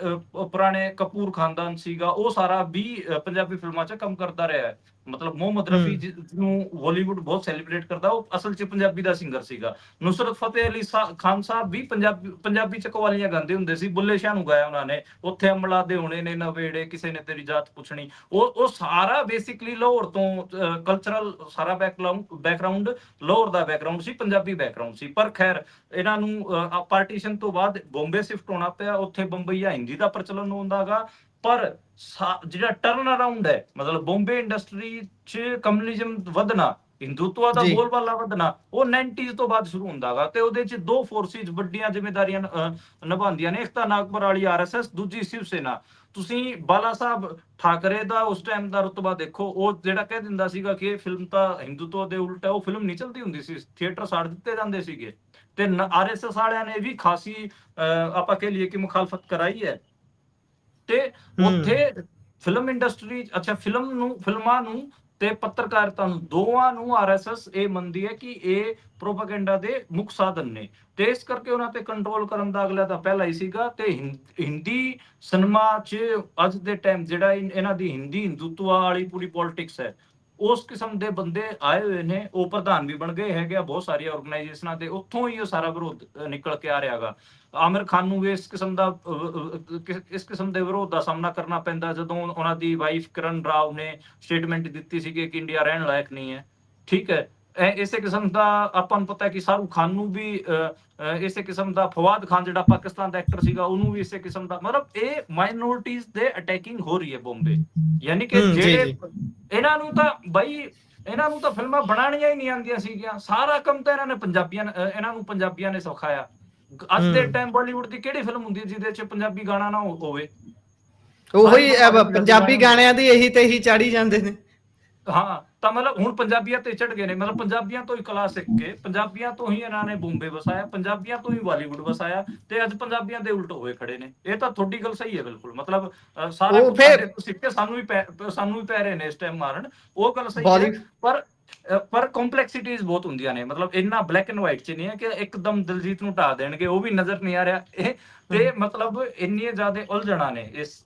ਪੁਰਾਣੇ ਕਪੂਰ ਖਾਨਦਾਨ ਸੀਗਾ ਉਹ ਸਾਰਾ ਵੀ ਪੰਜਾਬੀ ਫਿਲਮਾਂ 'ਚ ਕੰਮ ਕਰਦਾ ਰਿਹਾ ਹੈ। ਮਤਲਬ ਮੁਹੰਮਦ ਰਫੀ ਜਿਹਨੂੰ ਬਾਲੀਵੁੱਡ ਬਹੁਤ ਸੈਲੀਬ੍ਰੇਟ ਕਰਦਾ ਉਹ ਅਸਲ 'ਚ ਪੰਜਾਬੀ ਦਾ ਸਿੰਗਰ ਸੀਗਾ। ਨੁਸਰਤ ਫਤਿਹ ਅਲੀ ਖਾਨ ਸਾਹਿਬ ਵੀ ਪੰਜਾਬੀ ਪੰਜਾਬੀ ਚ ਕਵਾਲੀਆਂ ਗਾਉਂਦੇ ਹੁੰਦੇ ਸੀ। ਬੁੱਲੇ ਸ਼ਾਹ ਨੂੰ ਗਾਇਆ ਉਹਨਾਂ ਨੇ। ਉੱਥੇ ਅਮਲਾ ਦੇ ਹੋਣੇ ਨੇ ਨਵੇੜੇ ਕਿਸੇ ਨੇ ਤੇਰੀ ਜਾਤ ਪੁੱਛਣੀ। ਉਹ ਉਹ ਸਾਰਾ ਬੇਸਿਕਲੀ ਲਾਹੌਰ ਤੋਂ ਕਲਚਰਲ ਸਾਰਾ ਬੈਕਗ੍ਰਾਉਂਡ ਬੈਕਗ੍ਰਾਉਂਡ ਲਾਹੌਰ ਦਾ ਬੈਕਗ੍ਰਾਉਂਡ ਸੀ ਪੰਜਾਬੀ ਬੈਕਗ੍ਰਾਉਂਡ ਸੀ। ਪਰ ਖੈਰ ਇਹਨਾਂ ਨੂੰ ਪਾਰਟੀਸ਼ਨ ਤੋਂ ਬਾਅਦ ਬੰਬੇ ਸ਼ਿਫਟ ਹੋਣਾ ਪਿਆ। ਉੱਥੇ ਬੰਬਈਆ ਹਿੰਦੀ ਦਾ ਪ੍ਰਚਲਨ ਹੁੰਦਾਗਾ ਪਰ ਜਿਹੜਾ ਟਰਨ ਅਰਾਊਂਡ ਹੈ ਮਤਲਬ ਬੰਬੇ ਇੰਡਸਟਰੀ ਚ ਕਮਿਊਨਿਜ਼ਮ ਵਧਣਾ ਹਿੰਦੂਤਵਾ ਦਾ। ਬੋਲਬਾਲਾ ਵਧਣਾ ਉਹ 90s ਤੋਂ ਬਾਅਦ ਸ਼ੁਰੂ ਹੁੰਦਾਗਾ ਤੇ ਉਹਦੇ ਚ ਦੋ ਫੋਰਸਿਸ ਵੱਡੀਆਂ ਜ਼ਿੰਮੇਵਾਰੀਆਂ ਨਿਭਾਉਂਦੀਆਂ ਨੇ ਇੱਕ ਤਾਂ ਨਾਗਪੁਰ ਵਾਲੀ ਆਰਐਸਐਸ ਦੂਜੀ ਸ਼ਿਵ ਸੈਨਾ ਤੁਸੀਂ ਬਾਲਾ ਸਾਹਿਬ ਠਾਕਰੇ ਦਾ ਉਸ ਟਾਈਮ ਦਾ ਰੁਤਬਾ ਦੇਖੋ ਉਹ ਜਿਹੜਾ ਕਹਿ ਦਿੰਦਾ ਸੀਗਾ ਕਿ ਇਹ ਫਿਲਮ ਤਾਂ ਹਿੰਦੂਤਵ ਦੇ ਉਲਟ ਹੈ ਉਹ ਫਿਲਮ ਨਹੀਂ ਚਲਦੀ ਹੁੰਦੀ ਸੀ ਥੀਏਟਰ ਸਾੜ ਦਿੱਤੇ ਜਾਂਦੇ ਸੀਗੇ। ਤੇ ਆਰਐਸਐਸ ਵਾਲਿਆਂ ਨੇ ਵੀ ਖਾਸੀ ਆਪਾਂ ਕਹਿ ਲਈਏ ਕਿ ਮੁਖਾਲਫਤ ਕਰਾਈ ਹੈ। ਤੇ। ਉੱਥੇ ਫਿਲਮ ਇੰਡਸਟਰੀ ਅੱਛਾ ਫਿਲਮ ਨੂੰ ਫਿਲਮਾਂ ਨੂੰ ਤੇ ਪੱਤਰਕਾਰਿਤਾ ਨੂੰ ਦੋਵਾਂ ਨੂੰ ਆਰਐਸਐਸ ਇਹ ਮੰਨਦੀ ਹੈ ਕਿ ਇਹ ਪ੍ਰੋਪਾਗੈਂਡਾ ਦੇ ਮੁੱਖ ਸਾਧਨ ਨੇ ਤੇ ਇਸ ਕਰਕੇ ਉਹਨਾਂ ਤੇ ਕੰਟਰੋਲ ਕਰਨ ਦਾ ਅਗਲਾ ਤਾਂ ਪਹਿਲਾਂ ਹੀ ਸੀਗਾ ਤੇ ਹਿੰਦੀ ਸਿਨੇਮਾ 'ਚ ਅੱਜ ਦੇ ਟਾਈਮ ਜਿਹੜਾ ਇਹਨਾਂ ਦੀ ਹਿੰਦੀ ਹਿੰਦੂਤਵਾ ਵਾਲੀ ਪੂਰੀ ਪੋਲਿਟਿਕਸ ਹੈ ਉਸ ਕਿਸਮ ਦੇ ਬੰਦੇ ਆਏ ਹੋਏ ਨੇ, ਉਹ ਪ੍ਰਧਾਨ ਵੀ ਬਣ ਗਏ ਹੈਗੇ ਆ, ਬਹੁਤ ਸਾਰੀਆਂ ਆਰਗੇਨਾਈਜੇਸ਼ਨਾਂ ਦੇ, ਉੱਥੋਂ ਹੀ ਉਹ ਸਾਰਾ ਵਿਰੋਧ ਨਿਕਲ ਕੇ ਆ ਰਿਹਾਗਾ। ਆਮਿਰ ਖਾਨ ਨੂੰ ਵੀ ਇਸ ਕਿਸਮ ਦਾ ਇਸ ਕਿਸਮ ਦੇ ਵਿਰੋਧ ਦਾ ਸਾਹਮਣਾ ਕਰਨਾ ਪੈਂਦਾ, ਜਦੋਂ ਉਹਨਾਂ ਦੀ ਵਾਈਫ ਕਰਨ ਰਾਓ ਨੇ ਸਟੇਟਮੈਂਟ ਦਿੱਤੀ ਸੀ ਕਿ ਇੰਡੀਆ ਰਹਿਣ ਲਾਇਕ ਨਹੀਂ ਹੈ। ਠੀਕ ਹੈ ਇਸੇ ਕਿਸਮ ਦਾ ਆਪਾਂ ਨੂੰ ਪਤਾ ਹੈ ਕਿ ਸ਼ਾਹਰੁਖ ਖਾਨ ਨੂੰ ਵੀ ਇਸੇ ਕਿਸਮ ਦਾ ਫਵਾਦ ਖਾਨ ਜਿਹੜਾ ਪਾਕਿਸਤਾਨ ਦਾ ਐਕਟਰ ਸੀਗਾ ਉਹਨੂੰ ਵੀ ਇਸੇ ਕਿਸਮ ਦਾ ਮਤਲਬ ਇਹ ਮਾਈਨੋਰਿਟੀਜ਼ ਦੇ ਅਟੈਕਿੰਗ ਹੋ ਰਹੀ ਹੈ ਬੰਬੇ। ਯਾਨੀ ਕਿ ਜਿਹੜੇ। ਇਹਨਾਂ ਨੂੰ ਤਾਂ ਬਾਈ ਇਹਨਾਂ ਨੂੰ ਤਾਂ ਫਿਲਮਾਂ ਬਣਾਉਣੀਆਂ ਹੀ ਨਹੀਂ ਆਉਂਦੀਆਂ ਸੀਗੀਆਂ। ਸਾਰਾ ਕੰਮ ਤਾਂ ਇਹਨਾਂ ਨੇ ਪੰਜਾਬੀਆਂ ਇਹਨਾਂ ਨੂੰ ਪੰਜਾਬੀਆਂ ਨੇ ਸਿਖਾਇਆ। ਅੱਜ ਦੇ। ਟਾਈਮ ਬਾਲੀਵੁੱਡ ਦੀ ਕਿਹੜੀ ਫਿਲਮ ਹੁੰਦੀ ਹੈ ਜਿਹਦੇ 'ਚ ਪੰਜਾਬੀ ਗਾਣਾ ਨਾ ਹੋਵੇ? ਉਹੀ ਪੰਜਾਬੀ ਗਾਣਿਆਂ ਦੀ ਇਹੀ ਤੇ ਇਹੀ ਚਾੜੀ ਜਾਂਦੇ ਨੇ। ਹਾਂ ਤਾਂ ਮਤਲਬ ਹੁਣ ਪੰਜਾਬੀਆਂ ਤੇ ਚੜ ਗਏ ਨੇ ਮਤਲਬ ਪੰਜਾਬੀਆਂ ਤੋਂ ਹੀ ਕਲਾ ਸਿੱਖ ਕੇ ਪੰਜਾਬੀਆਂ ਤੋਂ ਹੀ ਇਹਨਾਂ ਨੇ ਬੰਬੇ ਵਸਾਇਆ ਪੰਜਾਬੀਆਂ ਤੋਂ ਹੀ ਬਾਲੀਵੁੱਡ ਵਸਾਇਆ ਤੇ ਅੱਜ ਪੰਜਾਬੀਆਂ ਦੇ ਉਲਟ ਹੋਏ ਖੜੇ ਨੇ। ਇਹ ਤਾਂ ਤੁਹਾਡੀ ਗੱਲ ਸਹੀ ਹੈ ਬਿਲਕੁਲ ਮਤਲਬ ਸਾਰਾ ਤੋਂ ਸਿੱਖ ਕੇ ਸਾਨੂੰ ਵੀ ਸਾਨੂੰ ਵੀ ਪੈ ਰਹੇ ਨੇ ਇਸ ਟਾਈਮ ਮਾਰਨ ਉਹ ਗੱਲ ਸਹੀ ਹੈ ਪਰ ਪਰ ਕੰਪਲੈਕਸਿਟੀਜ਼ ਬਹੁਤ ਹੁੰਦੀਆਂ ਨੇ ਮਤਲਬ ਇੰਨਾ ਬਲੈਕ ਐਂਡ ਵਾਈਟ ਚ ਨਹੀਂ ਹੈ ਕਿ ਇੱਕਦਮ ਦਿਲਜੀਤ ਨੂੰ ਢਾ ਦੇਣਗੇ ਉਹ ਵੀ ਨਜ਼ਰ ਨਹੀਂ ਆ ਰਿਹਾ। ਇਹ ਤੇ ਮਤਲਬ ਇੰਨੀਆਂ ਜ਼ਿਆਦਾ ਉਲਝਣਾ ਨੇ ਇਸ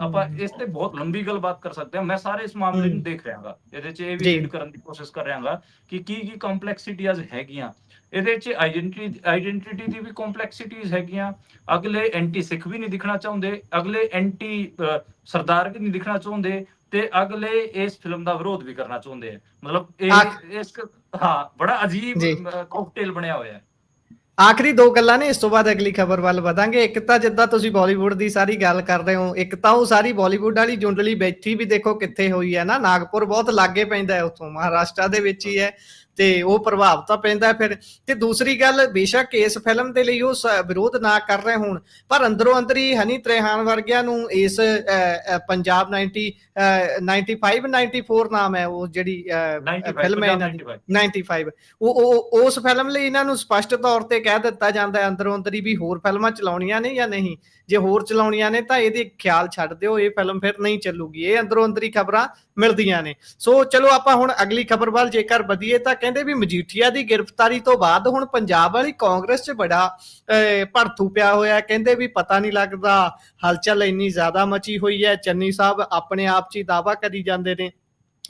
ਆਪਾਂ ਇਸ ਤੇ ਬਹੁਤ ਲੰਬੀ ਗੱਲਬਾਤ ਕਰ ਸਕਦੇ ਹਾਂ। ਮੈਂ ਸਾਰੇ ਇਸ ਮਾਮਲੇ ਨੂੰ। ਦੇਖ ਰਿਹਾਗਾ। ਇਹਦੇ 'ਚ ਇਹ ਵੀ। ਰੀਡ ਕਰਨ ਦੀ ਕੋਸ਼ਿਸ਼ ਕਰ ਰਿਹਾਗਾ ਕਿ ਕੀ ਕੀ ਕੰਪਲੈਕਸਿਟੀਜ਼ ਹੈਗੀਆਂ। ਇਹਦੇ 'ਚ ਆਇਡੈਂਟੀ ਆਇਡੈਂਟੀਟੀ ਦੀ ਵੀ ਕੰਪਲੈਕਸਿਟੀਜ਼ ਹੈਗੀਆਂ। ਅਗਲੇ ਐਂਟੀ ਸਿੱਖ ਵੀ ਨਹੀਂ ਦਿਖਣਾ ਚਾਹੁੰਦੇ। ਅਗਲੇ ਐਂਟੀ ਸਰਦਾਰ ਵੀ ਨਹੀਂ ਦਿਖਣਾ ਚਾਹੁੰਦੇ। ਤੇ ਅਗਲੇ ਇਸ ਫਿਲਮ ਦਾ ਵਿਰੋਧ ਵੀ ਕਰਨਾ ਚਾਹੁੰਦੇ ਆ। ਮਤਲਬ ਇਹ ਇਸ ਹਾਂ ਬੜਾ ਅਜੀਬ। ਕਾਕਟੇਲ ਬਣਿਆ ਹੋਇਆ ਹੈ। ਆਖਰੀ ਦੋ ਗੱਲਾਂ ਨੇ ਇਸ ਤੋਂ ਬਾਅਦ ਅਗਲੀ ਖਬਰ ਵੱਲ ਵਧਾਂਗੇ। ਇੱਕ ਤਾਂ ਜਿੱਦਾਂ ਤੁਸੀਂ ਬਾਲੀਵੁੱਡ ਦੀ ਸਾਰੀ ਗੱਲ ਕਰਦੇ ਹੋ ਇੱਕ ਤਾਂ ਉਹ ਸਾਰੀ ਬਾਲੀਵੁੱਡ ਵਾਲੀ ਜੁੰਡਲੀ ਬੈਠੀ ਵੀ ਦੇਖੋ ਕਿੱਥੇ ਹੋਈ ਹੈ ਨਾ। ਨਾਗਪੁਰ ਬਹੁਤ ਲਾਗੇ ਪੈਂਦਾ ਹੈ ਉੱਥੋਂ ਮਹਾਰਾਸ਼ਟਰ ਦੇ ਵਿੱਚ ਹੀ ਹੈ। ਤੇ ਉਹ ਪ੍ਰਭਾਵ ਤਾਂ ਪੈਂਦਾ ਫਿਰ। ਤੇ ਦੂਸਰੀ ਗੱਲ ਬੇਸ਼ੱਕ ਇਸ ਫਿਲਮ ਦੇ ਲਈ ਉਹ ਵਿਰੋਧ ਨਾ ਕਰ ਰਹੇ ਹੋਣ ਪਰ ਅੰਦਰੋਂ ਅੰਦਰ ਹੀ ਹਨੀ ਤ੍ਰੇਹਾਨ ਵਰਗਿਆਂ ਨੂੰ ਇਸ ਪੰਜਾਬ 90 ਅ, 95 94 ਨਾਮ ਹੈ ਉਹ ਜਿਹੜੀ ਅ, 95 ਫਿਲਮ ਹੈ ਇਹਨਾਂ ਦੀ। 95 95 ਉਹ ਉਹ ਉਸ ਫਿਲਮ ਲਈ ਇਹਨਾਂ ਨੂੰ ਸਪਸ਼ਟ ਤੌਰ ਤੇ ਕਹਿ ਦਿੱਤਾ ਜਾਂਦਾ ਹੈ ਅੰਦਰੋਂ ਅੰਦਰ ਹੀ ਵੀ ਹੋਰ ਫਿਲਮਾਂ ਚਲਾਉਣੀਆਂ ਨੇ ਜਾਂ ਨਹੀਂ। ਜੇ ਹੋਰ ਚਲਾਉਣੀਆਂ ਨੇ ਤਾਂ ਇਹਦੇ ਖਿਆਲ ਛੱਡ ਦਿਓ ਇਹ ਫਿਲਮ ਫਿਰ ਨਹੀਂ ਚੱਲੂਗੀ। ਇਹ ਅੰਦਰੋਂ ਅੰਦਰ ਖਬਰਾਂ ਮਿਲਦੀਆਂ ਨੇ। ਸੋ ਚਲੋ ਆਪਾਂ ਹੁਣ ਅਗਲੀ ਖਬਰ ਵੱਲ ਜੇਕਰ ਵਧੀਏ ਤਾਂ ਕਹਿੰਦੇ ਵੀ ਮਜੀਠੀਆ ਦੀ ਗ੍ਰਿਫਤਾਰੀ ਤੋਂ ਬਾਅਦ ਹੁਣ ਪੰਜਾਬ ਵਾਲੀ ਕਾਂਗਰਸ 'ਚ ਬੜਾ ਅਹ, ਭੜਥੂ ਪਿਆ ਹੋਇਆ ਕਹਿੰਦੇ ਵੀ ਪਤਾ ਨਹੀਂ ਲੱਗਦਾ ਹਲਚਲ ਇੰਨੀ ਜ਼ਿਆਦਾ ਮਚੀ ਹੋਈ ਹੈ ਚੰਨੀ ਸਾਹਿਬ ਆਪਣੇ ਆਪ 'ਚ ਹੀ ਦਾਵਾ ਕਰੀ ਜਾਂਦੇ ਨੇ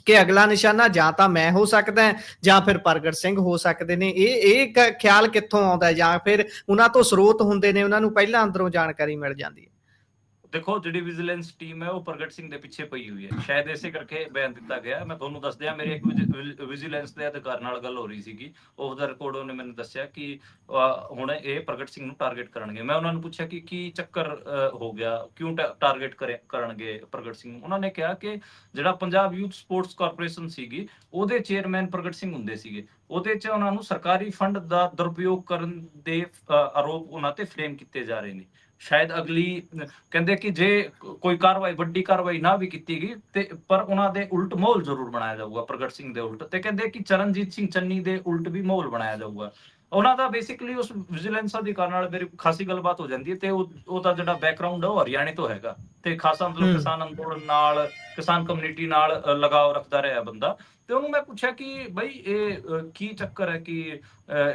ਕਿ ਅਗਲਾ ਨਿਸ਼ਾਨਾ ਜਾਂ ਤਾਂ ਮੈਂ ਹੋ ਸਕਦਾ ਜਾਂ ਫਿਰ ਪ੍ਰਗਟ ਸਿੰਘ ਹੋ ਸਕਦੇ ਨੇ। ਇਹ ਇਹ ਕ- ਖਿਆਲ ਕਿੱਥੋਂ ਆਉਂਦਾ ਜਾਂ ਫਿਰ ਉਹਨਾਂ ਤੋਂ ਸਰੋਤ ਹੁੰਦੇ ਨੇ ਉਹਨਾਂ ਨੂੰ ਪਹਿਲਾਂ ਅੰਦਰੋਂ ਜਾਣਕਾਰੀ ਮਿਲ ਜਾਂਦੀ ਹੈ। ਦੇਖੋ, ਜਿਹੜੀ ਵਿਜੀਲੈਂਸ ਟੀਮ ਹੈ, ਉਹ ਪ੍ਰਗਟ ਸਿੰਘ ਦੇ ਪਿੱਛੇ ਪਈ ਹੋਈ ਹੈ। ਸ਼ਾਇਦ ਇਸੇ ਕਰਕੇ ਬਿਆਨ ਦਿੱਤਾ ਗਿਆ। ਮੈਂ ਤੁਹਾਨੂੰ ਦੱਸ ਦਿਆਂ ਮੇਰੇ ਇੱਕ ਵਿਜੀਲੈਂਸ ਦੇ ਅਧਿਕਾਰ ਨਾਲ ਗੱਲ ਹੋ ਰਹੀ ਸੀਗੀ। ਆਫ ਦਾ ਰਿਕਾਰਡ ਉਹਨੇ ਮੈਨੂੰ ਦੱਸਿਆ ਕਿ ਹੁਣ ਇਹ ਪ੍ਰਗਟ ਸਿੰਘ ਨੂੰ ਟਾਰਗੇਟ ਕਰਨਗੇ। ਮੈਂ ਉਹਨਾਂ ਨੂੰ ਪੁੱਛਿਆ ਕਿ ਕੀ ਚੱਕਰ ਹੋ ਗਿਆ? ਕਿਉਂ ਟਾਰਗੇਟ ਕਰਨਗੇ ਪ੍ਰਗਟ ਸਿੰਘ ਨੂੰ? ਉਹਨਾਂ ਨੇ ਕਿਹਾ ਕਿ ਜਿਹੜਾ ਪੰਜਾਬ ਯੂਥ ਸਪੋਰਟਸ ਕਾਰਪੋਰੇਸ਼ਨ ਸੀਗੀ, ਉਹਦੇ ਚੇਅਰਮੈਨ ਪ੍ਰਗਟ ਸਿੰਘ ਹੁੰਦੇ ਸੀਗੇ। ਉਹਦੇ 'ਚ ਉਹਨਾਂ ਨੂੰ ਸਰਕਾਰੀ ਫੰਡ ਦਾ ਦੁਰਪਯੋਗ ਕਰਨ ਦੇ ਆਰੋਪ ਉਹਨਾਂ ਤੇ ਫਰੇਮ ਕੀਤੇ ਜਾ ਰਹੇ ਨੇ। ਸ਼ਾਇਦ ਅਗਲੀ ਕਹਿੰਦੇ ਕਿ ਜੇ ਕੋਈ ਕਾਰਵਾਈ ਵੱਡੀ ਕਾਰਵਾਈ ਨਾ ਵੀ ਕੀਤੀ ਗਈ ਤੇ ਪਰ ਉਹਨਾਂ ਦੇ ਉਲਟ ਮਾਹੌਲ ਜ਼ਰੂਰ ਬਣਾਇਆ ਜਾਊਗਾ ਪ੍ਰਗਟ ਸਿੰਘ ਦੇ ਉਲਟ। ਤੇ ਕਹਿੰਦੇ ਕਿ ਚਰਨਜੀਤ ਸਿੰਘ ਚੰਨੀ ਦੇ ਉਲਟ ਵੀ ਮਾਹੌਲ ਬਣਾਇਆ ਜਾਊਗਾ। ਉਹਨਾਂ ਦਾ ਬੇਸਿਕਲੀ ਉਸ ਵਿਜੀਲੈਂਸ ਅਧਿਕਾਰ ਨਾਲ ਮੇਰੀ ਖਾਸੀ ਗੱਲਬਾਤ ਹੋ ਜਾਂਦੀ ਹੈ ਤੇ ਉਹ ਉਹਦਾ ਜਿਹੜਾ ਬੈਕਗ੍ਰਾਉਂਡ ਹੈ ਉਹ ਹਰਿਆਣੇ ਤੋਂ ਹੈਗਾ। ਤੇ ਖਾਸਾ ਮਤਲਬ। ਕਿਸਾਨ ਅੰਦੋਲਨ ਨਾਲ ਕਿਸਾਨ ਕਮਿਊਨਿਟੀ ਨਾਲ ਲਗਾਵ ਰੱਖਦਾ ਰਿਹਾ ਬੰਦਾ। ਤੇ ਉਹਨੂੰ ਮੈਂ ਪੁੱਛਿਆ ਕਿ ਬਈ ਇਹ ਕੀ ਚੱਕਰ ਹੈ ਕਿ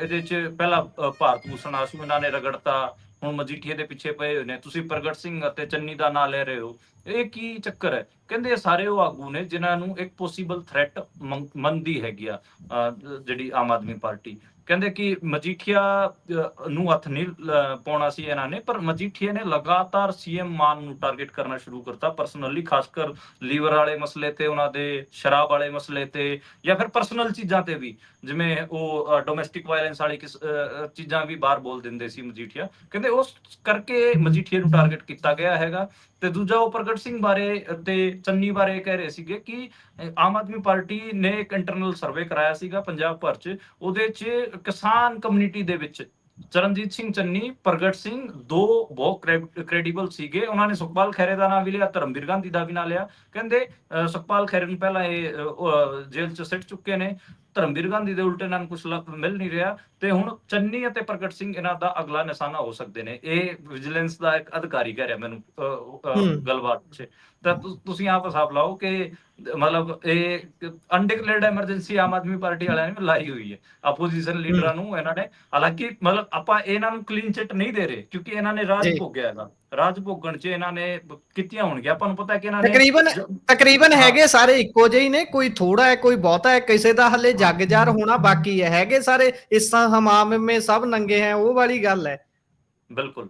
ਇਹਦੇ ਚ ਪਹਿਲਾ ਭਾਰਤ ਭੂਸ਼ਣ ਆਸ਼ੂ ਇਹਨਾਂ ਨੇ ਰਗੜਤਾ ਹੁਣ ਮਜੀਠੀਏ ਦੇ ਪਿੱਛੇ ਪਏ ਹੋਏ ਨੇ, ਤੁਸੀਂ ਪ੍ਰਗਟ ਸਿੰਘ ਅਤੇ ਚੰਨੀ ਦਾ ਨਾਂ ਲੈ ਰਹੇ ਹੋ। ਇਹ ਕੀ ਚੱਕਰ ਹੈ? ਕਹਿੰਦੇ ਸਾਰੇ ਉਹ ਆਗੂ ਨੇ ਜਿਨ੍ਹਾਂ ਨੂੰ ਇੱਕ ਪੋਸੀਬਲ ਥ੍ਰੈਟ ਮੰਨਦੀ ਹੈਗੀ ਆ ਜਿਹੜੀ ਆਮ ਆਦਮੀ ਪਾਰਟੀ। ਕਹਿੰਦੇ ਕਿ ਮਜੀਠੀਆ ਨੂੰ ਹੱਥ ਨਹੀਂ ਪਾਉਣਾ ਸੀ ਇਹਨਾਂ ਨੇ, ਪਰ ਮਜੀਠੀਆ ਨੇ ਲਗਾਤਾਰ ਸੀਐਮ ਮਾਨ ਨੂੰ ਟਾਰਗੇਟ ਕਰਨਾ ਸ਼ੁਰੂ ਕਰਤਾ ਪਰਸਨਲੀ ਖਾਸ ਕਰ ਲੀਵਰ ਵਾਲੇ ਮਸਲੇ ਤੇ, ਉਹਨਾਂ ਦੇ ਸ਼ਰਾਬ ਵਾਲੇ ਮਸਲੇ ਤੇ, ਜਾਂ ਫਿਰ ਪਰਸਨਲ ਚੀਜ਼ਾਂ ਤੇ ਵੀ, ਜਿਵੇਂ ਉਹ ਡੋਮੈਸਟਿਕ ਵਾਇਲੈਂਸ ਵਾਲੀ ਚੀਜ਼ਾਂ ਵੀ ਬਾਹਰ ਬੋਲ ਦਿੰਦੇ ਸੀ ਮਜੀਠੀਆ। ਕਹਿੰਦੇ ਉਸ ਕਰਕੇ ਮਜੀਠੀਆ ਨੂੰ ਟਾਰਗੇਟ ਕੀਤਾ ਗਿਆ ਹੈਗਾ ਤੇ ਦੂਜਾ ਉਹ ਪ੍ਰਗਟ ਸਿੰਘ ਬਾਰੇ ਤੇ ਚੰਨੀ ਬਾਰੇ ਕਹਿ ਰਹੇ ਸੀਗੇ ਕਿ ਆਮ ਆਦਮੀ ਪਾਰਟੀ ਨੇ ਇੱਕ ਇੰਟਰਨਲ ਸਰਵੇ ਕਰਾਇਆ ਸੀਗਾ ਪੰਜਾਬ ਭਰ 'ਚ ਉਹਦੇ 'ਚ ਕਿਸਾਨ ਕਮਿਊਨਿਟੀ ਦੇ ਵਿੱਚ ਚਰਨਜੀਤ ਸਿੰਘ ਚੰਨੀ ਪ੍ਰਗਟ ਸਿੰਘ ਦੋ ਬਹੁਤ ਕ੍ਰੈਡੀਬਲ ਸੀਗੇ। ਉਹਨਾਂ ਨੇ ਸੁਖਪਾਲ ਖੈਰੇ ਦਾ ਨਾਮ ਵੀ ਲਿਆ ਧਰਮਵੀਰ ਗਾਂਧੀ ਦਾ ਵੀ ਨਾਮ ਲਿਆ। ਕਹਿੰਦੇ ਅ, ਸੁਖਪਾਲ ਖੈਰੇ ਨੂੰ ਪਹਿਲਾਂ ਇਹ ਜੇਲ੍ਹ 'ਚ ਸਿੱਟ ਚੁੱਕੇ ਨੇ। ਧਰਮਵੀਰ ਗਾਂਧੀ ਦੇ ਉਲਟੇ ਇਹਨਾਂ ਨੂੰ ਕੁਝ ਮਿਲ ਨਹੀਂ ਰਿਹਾ ਤੇ ਹੁਣ ਚੰਨੀ ਅਤੇ ਪ੍ਰਗਟ ਸਿੰਘ ਇਹਨਾਂ ਦਾ ਅਗਲਾ ਨਿਸ਼ਾਨਾ ਹੋ ਸਕਦੇ ਨੇ। ਇਹ ਵਿਜੀਲੈਂਸ ਦਾ ਇੱਕ ਅਧਿਕਾਰੀ ਕਹਿ ਰਿਹਾ ਮੈਨੂੰ। ਗੱਲਬਾਤ 'ਚ ਤਾਂ ਤੁਸੀਂ ਆਪ ਹਿਸਾਬ ਲਾਓ ਕਿ ਮਤਲਬ ਇਹ ਅਨਡਿਕਲੇਅਰਡ ਐਮਰਜੈਂਸੀ ਆਮ ਆਦਮੀ ਪਾਰਟੀ ਵਾਲਿਆਂ ਨੇ ਲਾਈ ਹੋਈ ਹੈ। ਆਪੋਜੀਸ਼ਨ ਲੀਡਰਾਂ ਨੂੰ ਇਹਨਾਂ ਨੇ। ਹਾਲਾਂਕਿ ਮਤਲਬ ਆਪਾਂ ਇਹਨਾਂ ਨੂੰ ਕਲੀਨ ਚਿੱਟ ਨਹੀਂ ਦੇ ਰਹੇ ਕਿਉਂਕਿ ਇਹਨਾਂ ਨੇ ਰਾਜ। ਭੋਗਿਆ ਹੈਗਾ ਰਾਜ ਭੋਗਣ 'ਚ ਇਹਨਾਂ ਨੇ ਕੀਤੀਆਂ ਹੋਣਗੀਆਂ। ਆਪਾਂ ਨੂੰ ਪਤਾ ਕਿ ਇਹਨਾਂ ਨੇ ਤਕਰੀਬਨ ਤਕਰੀਬਨ। ਹੈਗੇ ਸਾਰੇ ਇੱਕੋ ਜਿਹੇ ਨੇ। ਕੋਈ ਥੋੜਾ ਹੈ ਕੋਈ ਬਹੁਤਾ ਹੈ ਕਿਸੇ ਦਾ ਹੱਲੇ ਜੱਗ ਜਾਰ ਹੋਣਾ ਬਾਕੀ ਹੈ। ਹੈਗੇ ਸਾਰੇ ਇਸਾਂ ਹਮਾਮ ਮੇ ਸਭ ਨੰਗੇ ਹੈ ਉਹ ਵਾਲੀ ਗੱਲ ਹੈ। ਬਿਲਕੁਲ।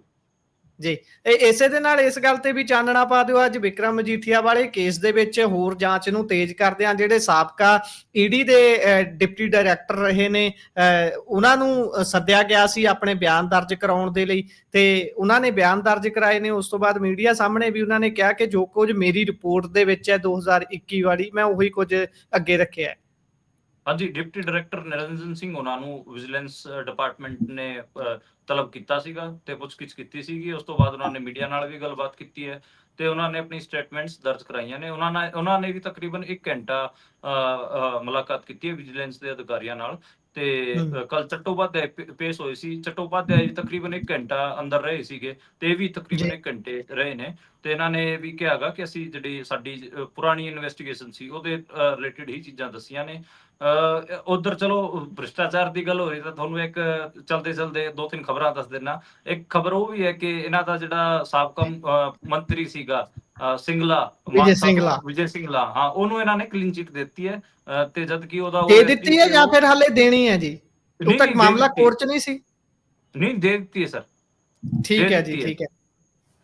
ਜੀ। ਇਸੇ ਦੇ ਨਾਲ ਇਸ ਗੱਲ ਤੇ ਵੀ ਚਾਨਣਾ ਪਾ ਦਿਓ ਅੱਜ ਵਿਕਰਮ ਮਜੀਠੀਆ ਵਾਲੇ ਕੇਸ ਦੇ ਵਿੱਚ ਹੋਰ ਜਾਂਚ ਨੂੰ ਤੇਜ਼ ਕਰਦੇ ਆ ਜਿਹੜੇ ਸਾਬਕਾ ਈਡੀ ਦੇ ਡਿਪਟੀ ਡਾਇਰੈਕਟਰ ਰਹੇ ਨੇ ਅਹ, ਉਹਨਾਂ ਨੂੰ ਸੱਦਿਆ ਗਿਆ ਸੀ ਆਪਣੇ ਬਿਆਨ ਦਰਜ ਕਰਾਉਣ ਦੇ ਲਈ ਤੇ ਉਹਨਾਂ ਨੇ ਬਿਆਨ ਦਰਜ ਕਰਾਏ ਨੇ। ਉਸ ਤੋਂ ਬਾਅਦ ਮੀਡੀਆ ਸਾਹਮਣੇ ਵੀ ਉਹਨਾਂ ਨੇ ਕਿਹਾ ਕਿ ਜੋ ਕੁਝ ਮੇਰੀ ਰਿਪੋਰਟ ਦੇ ਵਿੱਚ ਹੈ 2021 ਵਾਲੀ ਮੈਂ ਉਹੀ ਕੁਝ ਅੱਗੇ ਰੱਖਿਆ ਹਾਂਜੀ ਡਿਪਟੀ ਡਾਇਰੈਕਟਰ ਨਿਰੰਜਨ ਸਿੰਘ ਉਹਨਾਂ ਨੂੰ ਵਿਜੀਲੈਂਸ ਡਿਪਾਰਟਮੈਂਟ ਨੇ ਤਲਬ ਕੀਤਾ ਸੀਗਾ ਤੇ ਪੁੱਛਗਿੱਛ ਕੀਤੀ ਸੀਗੀ ਉਸ ਤੋਂ ਬਾਅਦ ਉਹਨਾਂ ਨੇ ਮੀਡੀਆ ਨਾਲ ਵੀ ਗੱਲਬਾਤ ਕੀਤੀ ਹੈ ਤੇ ਉਹਨਾਂ ਨੇ ਆਪਣੀ ਸਟੇਟਮੈਂਟਸ ਦਰਜ ਕਰਾਈਆਂ ਨੇ ਉਹਨਾਂ ਨੇ ਉਹਨਾਂ ਨੇ ਵੀ ਤਕਰੀਬਨ 1 ਘੰਟਾ ਮੁਲਾਕਾਤ ਕੀਤੀ ਹੈ ਵਿਜੀਲੈਂਸ ਦੇ ਅਧਿਕਾਰੀਆਂ ਨਾਲ ਤੇ। ਕੱਲ ਚਟੋਪਾਧਿਆਏ ਪੇਸ਼ ਹੋਏ ਸੀ ਚਟੋਪਾਧਿਆਏ ਜੀ ਤਕਰੀਬਨ 1 ਘੰਟਾ ਅੰਦਰ ਰਹੇ ਸੀਗੇ ਤੇ ਵੀ ਤਕਰੀਬਨ ਜੀ। 1 ਘੰਟੇ ਰਹੇ ਨੇ ਤੇ ਇਹਨਾਂ ਨੇ ਵੀ ਕਿਹਾਗਾ ਕਿ ਅਸੀਂ ਜਿਹੜੀ ਸਾਡੀ ਪੁਰਾਣੀ ਇਨਵੈਸਟੀਗੇਸ਼ਨ ਸੀ ਉਹਦੇ ਰਿਲੇਟਡ ਹੀ ਚੀਜ਼ਾਂ ਦੱਸੀਆਂ ਨੇ ਉਧਰ ਚਲੋ ਭ੍ਰਿਸ਼ਟਾਚਾਰ ਦੀ ਗੱਲ ਹੋਈ ਤਾਂ ਤੁਹਾਨੂੰ ਇੱਕ ਚਲਦੇ ਚਲਦੇ ਦੋ ਤਿੰਨ ਖਬਰਾਂ ਦੱਸ ਦੇਣਾ ਇੱਕ ਖਬਰ ਉਹ ਵੀ ਹੈ ਕਿ ਇਹਨਾਂ ਦਾ ਜਿਹੜਾ ਸਾਬਕਾ ਮੰਤਰੀ ਸੀਗਾ ਸਿੰਗਲਾ ਵਿਜੇ ਸਿੰਗਲਾ। ਵਿਜੇ ਸਿੰਗਲਾ ਹਾਂ ਉਹਨੂੰ ਇਹਨਾਂ ਨੇ ਕਲੀਨ ਚਿਟ ਦਿੱਤੀ ਹੈ ਤੇ ਜਦ ਕਿ ਉਹਦਾ ਉਹ ਦੇ ਦਿੱਤੀ ਹੈ ਜਾਂ ਫਿਰ ਹਾਲੇ ਦੇਣੀ ਹੈ ਜੀ ਉਦੋਂ ਤੱਕ ਮਾਮਲਾ। ਕੋਰਟ 'ਚ ਨਹੀਂ ਸੀ ਨਹੀਂ ਦੇ ਦਿੱਤੀ ਹੈ ਸਰ ਠੀਕ ਹੈ ਜੀ। ਠੀਕ ਹੈ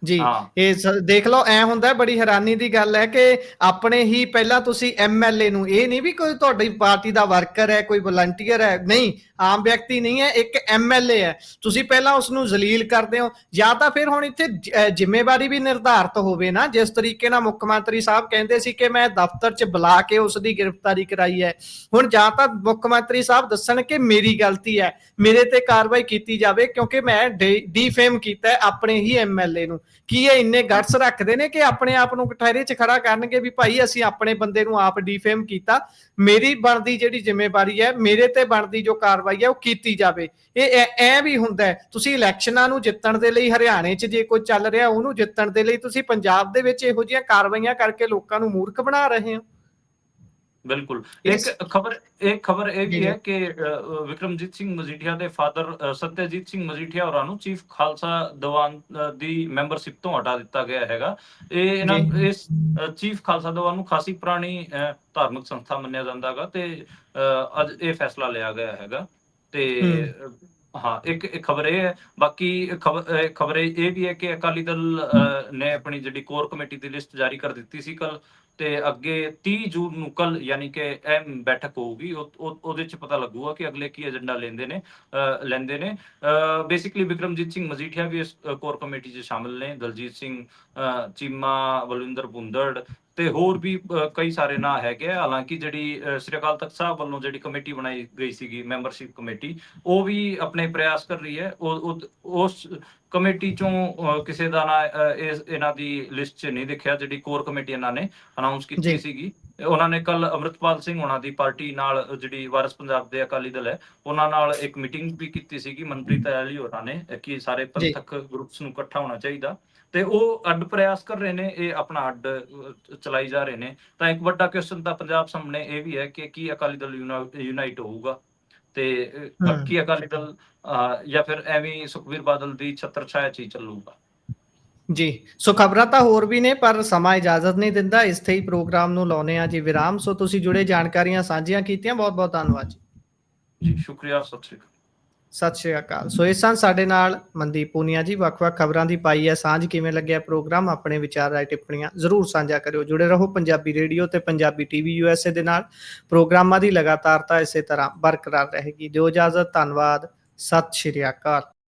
ਜੀ ਇਹ ਦੇਖ ਲਓ ਐ ਹੁੰਦਾ ਬੜੀ ਹੈਰਾਨੀ ਦੀ ਗੱਲ ਹੈ ਕਿ ਆਪਣੇ ਹੀ ਪਹਿਲਾਂ ਤੁਸੀਂ ਐਮਐਲਏ ਨੂੰ ਇਹ ਨਹੀਂ ਵੀ ਕੋਈ ਤੁਹਾਡੀ ਪਾਰਟੀ ਦਾ ਵਰਕਰ ਹੈ ਕੋਈ ਵਲੰਟੀਅਰ ਹੈ ਨਹੀਂ ਆਮ ਵਿਅਕਤੀ ਨਹੀਂ ਹੈ ਇੱਕ ਐਮਐਲਏ ਹੈ। ਤੁਸੀਂ ਪਹਿਲਾਂ ਉਸ ਨੂੰ ਜ਼ਲੀਲ ਕਰਦੇ ਹੋ ਜਾਂ ਤਾਂ ਫਿਰ ਹੁਣ ਇੱਥੇ ਜ਼ਿੰਮੇਵਾਰੀ ਵੀ ਨਿਰਧਾਰਤ ਹੋਵੇ ਨਾ ਜਿਸ ਤਰੀਕੇ ਨਾਲ ਮੁੱਖ ਮੰਤਰੀ ਸਾਹਿਬ ਕਹਿੰਦੇ ਸੀ ਕਿ ਮੈਂ ਦਫ਼ਤਰ 'ਚ ਬੁਲਾ ਕੇ ਉਸ ਦੀ ਗ੍ਰਿਫਤਾਰੀ ਕਰਾਈ ਹੈ। ਹੁਣ ਜਾਂ ਤਾਂ ਮੁੱਖ ਮੰਤਰੀ ਸਾਹਿਬ ਦੱਸਣ ਕਿ ਮੇਰੀ ਗਲਤੀ ਹੈ ਮੇਰੇ ਤੇ ਕਾਰਵਾਈ ਕੀਤੀ ਜਾਵੇ ਕਿਉਂਕਿ ਮੈਂ ਡੀਫੇਮ ਕੀਤਾ ਹੈ ਆਪਣੇ ਹੀ ਐਮਐਲਏ ਨੂੰ। ਕੀ ਇਹ ਇੰਨੇ ਗਟਸ ਰੱਖਦੇ ਨੇ ਕਿ ਆਪਣੇ ਆਪ ਨੂੰ ਕਟਹਿਰੇ 'ਚ ਖੜਾ ਕਰਨਗੇ ਵੀ ਭਾਈ ਅਸੀਂ ਆਪਣੇ ਬੰਦੇ ਨੂੰ ਆਪ ਡੀਫੇਮ ਕੀਤਾ? ਮੇਰੀ ਬਣਦੀ ਜਿਹੜੀ ਜ਼ਿੰਮੇਵਾਰੀ ਹੈ, ਮੇਰੇ ਤੇ ਬਣਦੀ ਜੋ ਕਾਰਵਾਈ ਹੈ, ਉਹ ਕੀਤੀ ਜਾਵੇ। ਇਹ ਐ- ਵੀ ਹੁੰਦਾ ਤੁਸੀਂ ਇਲੈਕਸ਼ਨਾਂ ਨੂੰ ਜਿੱਤਣ ਦੇ ਲਈ ਹਰਿਆਣੇ 'ਚ ਜੇ ਕੋਈ ਚੱਲ ਰਿਹਾ, ਉਹਨੂੰ ਜਿੱਤਣ ਦੇ ਲਈ ਤੁਸੀਂ ਪੰਜਾਬ ਦੇ ਵਿੱਚ ਇਹੋ ਜਿਹੀਆਂ ਕਾਰਵਾਈਆਂ ਕਰਕੇ ਲੋਕਾਂ ਨੂੰ ਮੂਰਖ ਬਣਾ ਰਹੇ ਹੋ। ਬਿਲਕੁਲ। ਇੱਕ ਖਬਰ ਇੱਕ ਖਬਰ ਇਹ ਵੀ। ਹੈ ਕਿ ਵਿਕਰਮਜੀਤ ਸਿੰਘ ਮਜੀਠੀਆ ਦੇ ਫਾਦਰ ਸਤਿਆਜੀਤ ਸਿੰਘ ਮਜੀਠੀਆ ਹੋਰਾਂ ਨੂੰ ਚੀਫ ਖਾਲਸਾ ਦੀਵਾਨ ਦੀ ਮੈਂਬਰਸ਼ਿਪ ਤੋਂ ਹਟਾ ਦਿੱਤਾ ਗਿਆ ਹੈਗਾ। ਇਹ ਇਹਨਾਂ। ਇਸ ਚੀਫ ਖਾਲਸਾ ਦੀਵਾਨ ਨੂੰ ਖਾਸੀ ਪੁਰਾਣੀ ਧਾਰਮਿਕ ਸੰਸਥਾ ਮੰਨਿਆ ਜਾਂਦਾਗਾ ਤੇ ਅੱਜ ਇਹ ਫੈਸਲਾ ਲਿਆ ਗਿਆ ਹੈਗਾ ਤੇ ਹਾਂ। ਇੱਕ ਇੱਕ ਖਬਰ ਇਹ ਹੈ। ਬਾਕੀ ਖਬਰ ਖਬਰ ਇਹ ਵੀ ਹੈ ਕਿ ਅਕਾਲੀ ਦਲ ਨੇ ਆਪਣੀ ਜਿਹੜੀ ਕੋਰ ਕਮੇਟੀ ਦੀ ਲਿਸਟ ਜਾਰੀ ਕਰ ਦਿੱਤੀ ਸੀ ਕੱਲ ਤੇ ਅੱਗੇ 30 ਜੂਨ ਨੂੰ ਕੱਲ ਯਾਨੀ ਕਿ ਅਹਿਮ ਬੈਠਕ ਹੋਊਗੀ ਉਹਦੇ ਚ ਪਤਾ ਲੱਗੂਗਾ ਕਿ ਅਗਲੇ ਕੀ ਏਜੰਡਾ ਲੈਂਦੇ ਨੇ ਲੈਂਦੇ ਨੇ। ਬੇਸਿਕਲੀ ਵਿਕਰਮਜੀਤ ਸਿੰਘ ਮਜੀਠੀਆ ਵੀ ਇਸ ਕੋਰ ਕਮੇਟੀ 'ਚ ਸ਼ਾਮਿਲ ਨੇ, ਦਲਜੀਤ ਸਿੰਘ ਚੀਮਾ, ਬਲਵਿੰਦਰ ਬੁੰਦੜ ਤੇ ਹੋਰ ਵੀ ਕਈ ਸਾਰੇ ਨਾਂ ਹੈਗੇ ਹਾਲਾਂਕਿ ਜਿਹੜੀ ਸ੍ਰੀ ਅਕਾਲ ਤਖਤ ਸਾਹਿਬ ਵੱਲੋਂ ਜਿਹੜੀ ਕਮੇਟੀ ਬਣਾਈ ਗਈ ਸੀਗੀ ਮੈਂਬਰਸ਼ਿਪ ਕਮੇਟੀ ਉਹ ਵੀ ਆਪਣੇ ਪ੍ਰਯਾਸ ਕਰ ਰਹੀ ਹੈ। ਉਹ- ਉਸ ਕਮੇਟੀ ਚੋਂ ਕਿਸੇ ਦਾ ਨਾਂ ਇਸ ਇਹਨਾਂ ਦੀ ਲਿਸਟ 'ਚ ਨਹੀਂ ਦਿਖਿਆ ਜਿਹੜੀ ਕੋਰ ਕਮੇਟੀ ਇਹਨਾਂ ਨੇ ਅਨਾਉਂਸ ਕੀਤੀ। ਸੀਗੀ ਉਹਨਾਂ ਨੇ ਕੱਲ ਅਮਰਿਤਪਾਲ ਸਿੰਘ ਉਹਨਾਂ ਦੀ ਪਾਰਟੀ ਨਾਲ ਜਿਹੜੀ ਵਾਰਸ ਪੰਜਾਬ ਦੇ ਅਕਾਲੀ ਦਲ ਹੈ ਉਹਨਾਂ ਨਾਲ ਇੱਕ ਮੀਟਿੰਗ ਵੀ ਕੀਤੀ ਸੀਗੀ ਮਨਪ੍ਰੀਤ ਅਲੀ ਹੋਰਾਂ ਨੇ ਕਿ ਸਾਰੇ। ਪੰਥਕ ਗਰੁੱਪਸ ਨੂੰ ਇਕੱਠਾ ਹੋਣਾ ਚਾਹੀਦਾ ਤੇ ਉਹ ਅੱਡ ਪ੍ਰਯਾਸ ਕਰ ਰਹੇ ਨੇ ਇਹ ਆਪਣਾ ਅੱਡ ਚਲਾਈ ਜਾ ਰਹੇ ਨੇ ਤਾਂ ਇੱਕ ਵੱਡਾ ਕੁਐਸਚਨ ਤਾਂ ਪੰਜਾਬ ਸਾਹਮਣੇ ਇਹ ਵੀ ਹੈ ਕਿ ਕੀ ਅਕਾਲੀ ਦਲ ਯੂਨਾਈਟ ਹੋਊਗਾ ਤੇ ਅ, ਹਮ। ਕੀ ਅਕਾਲੀ ਦਲ ਜਾਂ ਫਿਰ ਐਵੇਂ ਸੁਖਵੀਰ ਬਾਦਲ ਦੀ ਛਤਰ ਛਾਇਆ ਚ ਹੀ ਚੱਲੂਗਾ। ਜੀ ਸੋ ਖਬਰਾਂ ਤਾਂ ਹੋਰ ਵੀ ਨੇ ਪਰ ਸਮਾਂ ਇਜਾਜ਼ਤ ਨਹੀਂ ਦਿੰਦਾ ਇਸ ਤੇ ਹੀ ਪ੍ਰੋਗਰਾਮ ਨੂੰ ਲਾਉਨੇ ਆ ਜੀ ਵਿਰਾਮ। ਸੋ ਤੁਸੀਂ ਜੁੜੇ ਜਾਣਕਾਰੀਆਂ ਸਾਂਝੀਆਂ ਕੀਤੀਆਂ ਬਹੁਤ ਬਹੁਤ ਧੰਨਵਾਦ ਜੀ। ਜੀ ਸ਼ੁਕਰੀਆ ਸਤਿ ਸ਼੍ਰੀ ਅਕਾਲ। ਸਤਿ ਸ਼੍ਰੀ ਅਕਾਲ। ਸੋ ਇਸ ਸਨ ਸਾਡੇ ਨਾਲ ਮਨਦੀਪ ਪੂਨੀਆ ਜੀ, ਵੱਖ-ਵੱਖ ਖਬਰਾਂ ਦੀ ਪਾਈ ਹੈ। ਸਾਂਝ ਕਿਵੇਂ ਲੱਗਿਆ ਪ੍ਰੋਗਰਾਮ? ਆਪਣੇ ਵਿਚਾਰ ਰਾਏ ਟਿੱਪਣੀਆਂ ਜ਼ਰੂਰ ਸਾਂਝਾ ਕਰਿਓ। ਜੁੜੇ ਰਹੋ ਪੰਜਾਬੀ ਰੇਡੀਓ ਤੇ ਪੰਜਾਬੀ ਟੀਵੀ ਯੂਐਸਏ ਦੇ ਨਾਲ। ਪ੍ਰੋਗਰਾਮਾਂ ਦੀ ਲਗਾਤਾਰਤਾ ਇਸੇ ਤਰ੍ਹਾਂ ਬਰਕਰਾਰ ਰਹੇਗੀ। ਦਿਓ ਇਜਾਜ਼ਤ, ਧੰਨਵਾਦ। ਸਤਿ ਸ਼੍ਰੀ ਅਕਾਲ।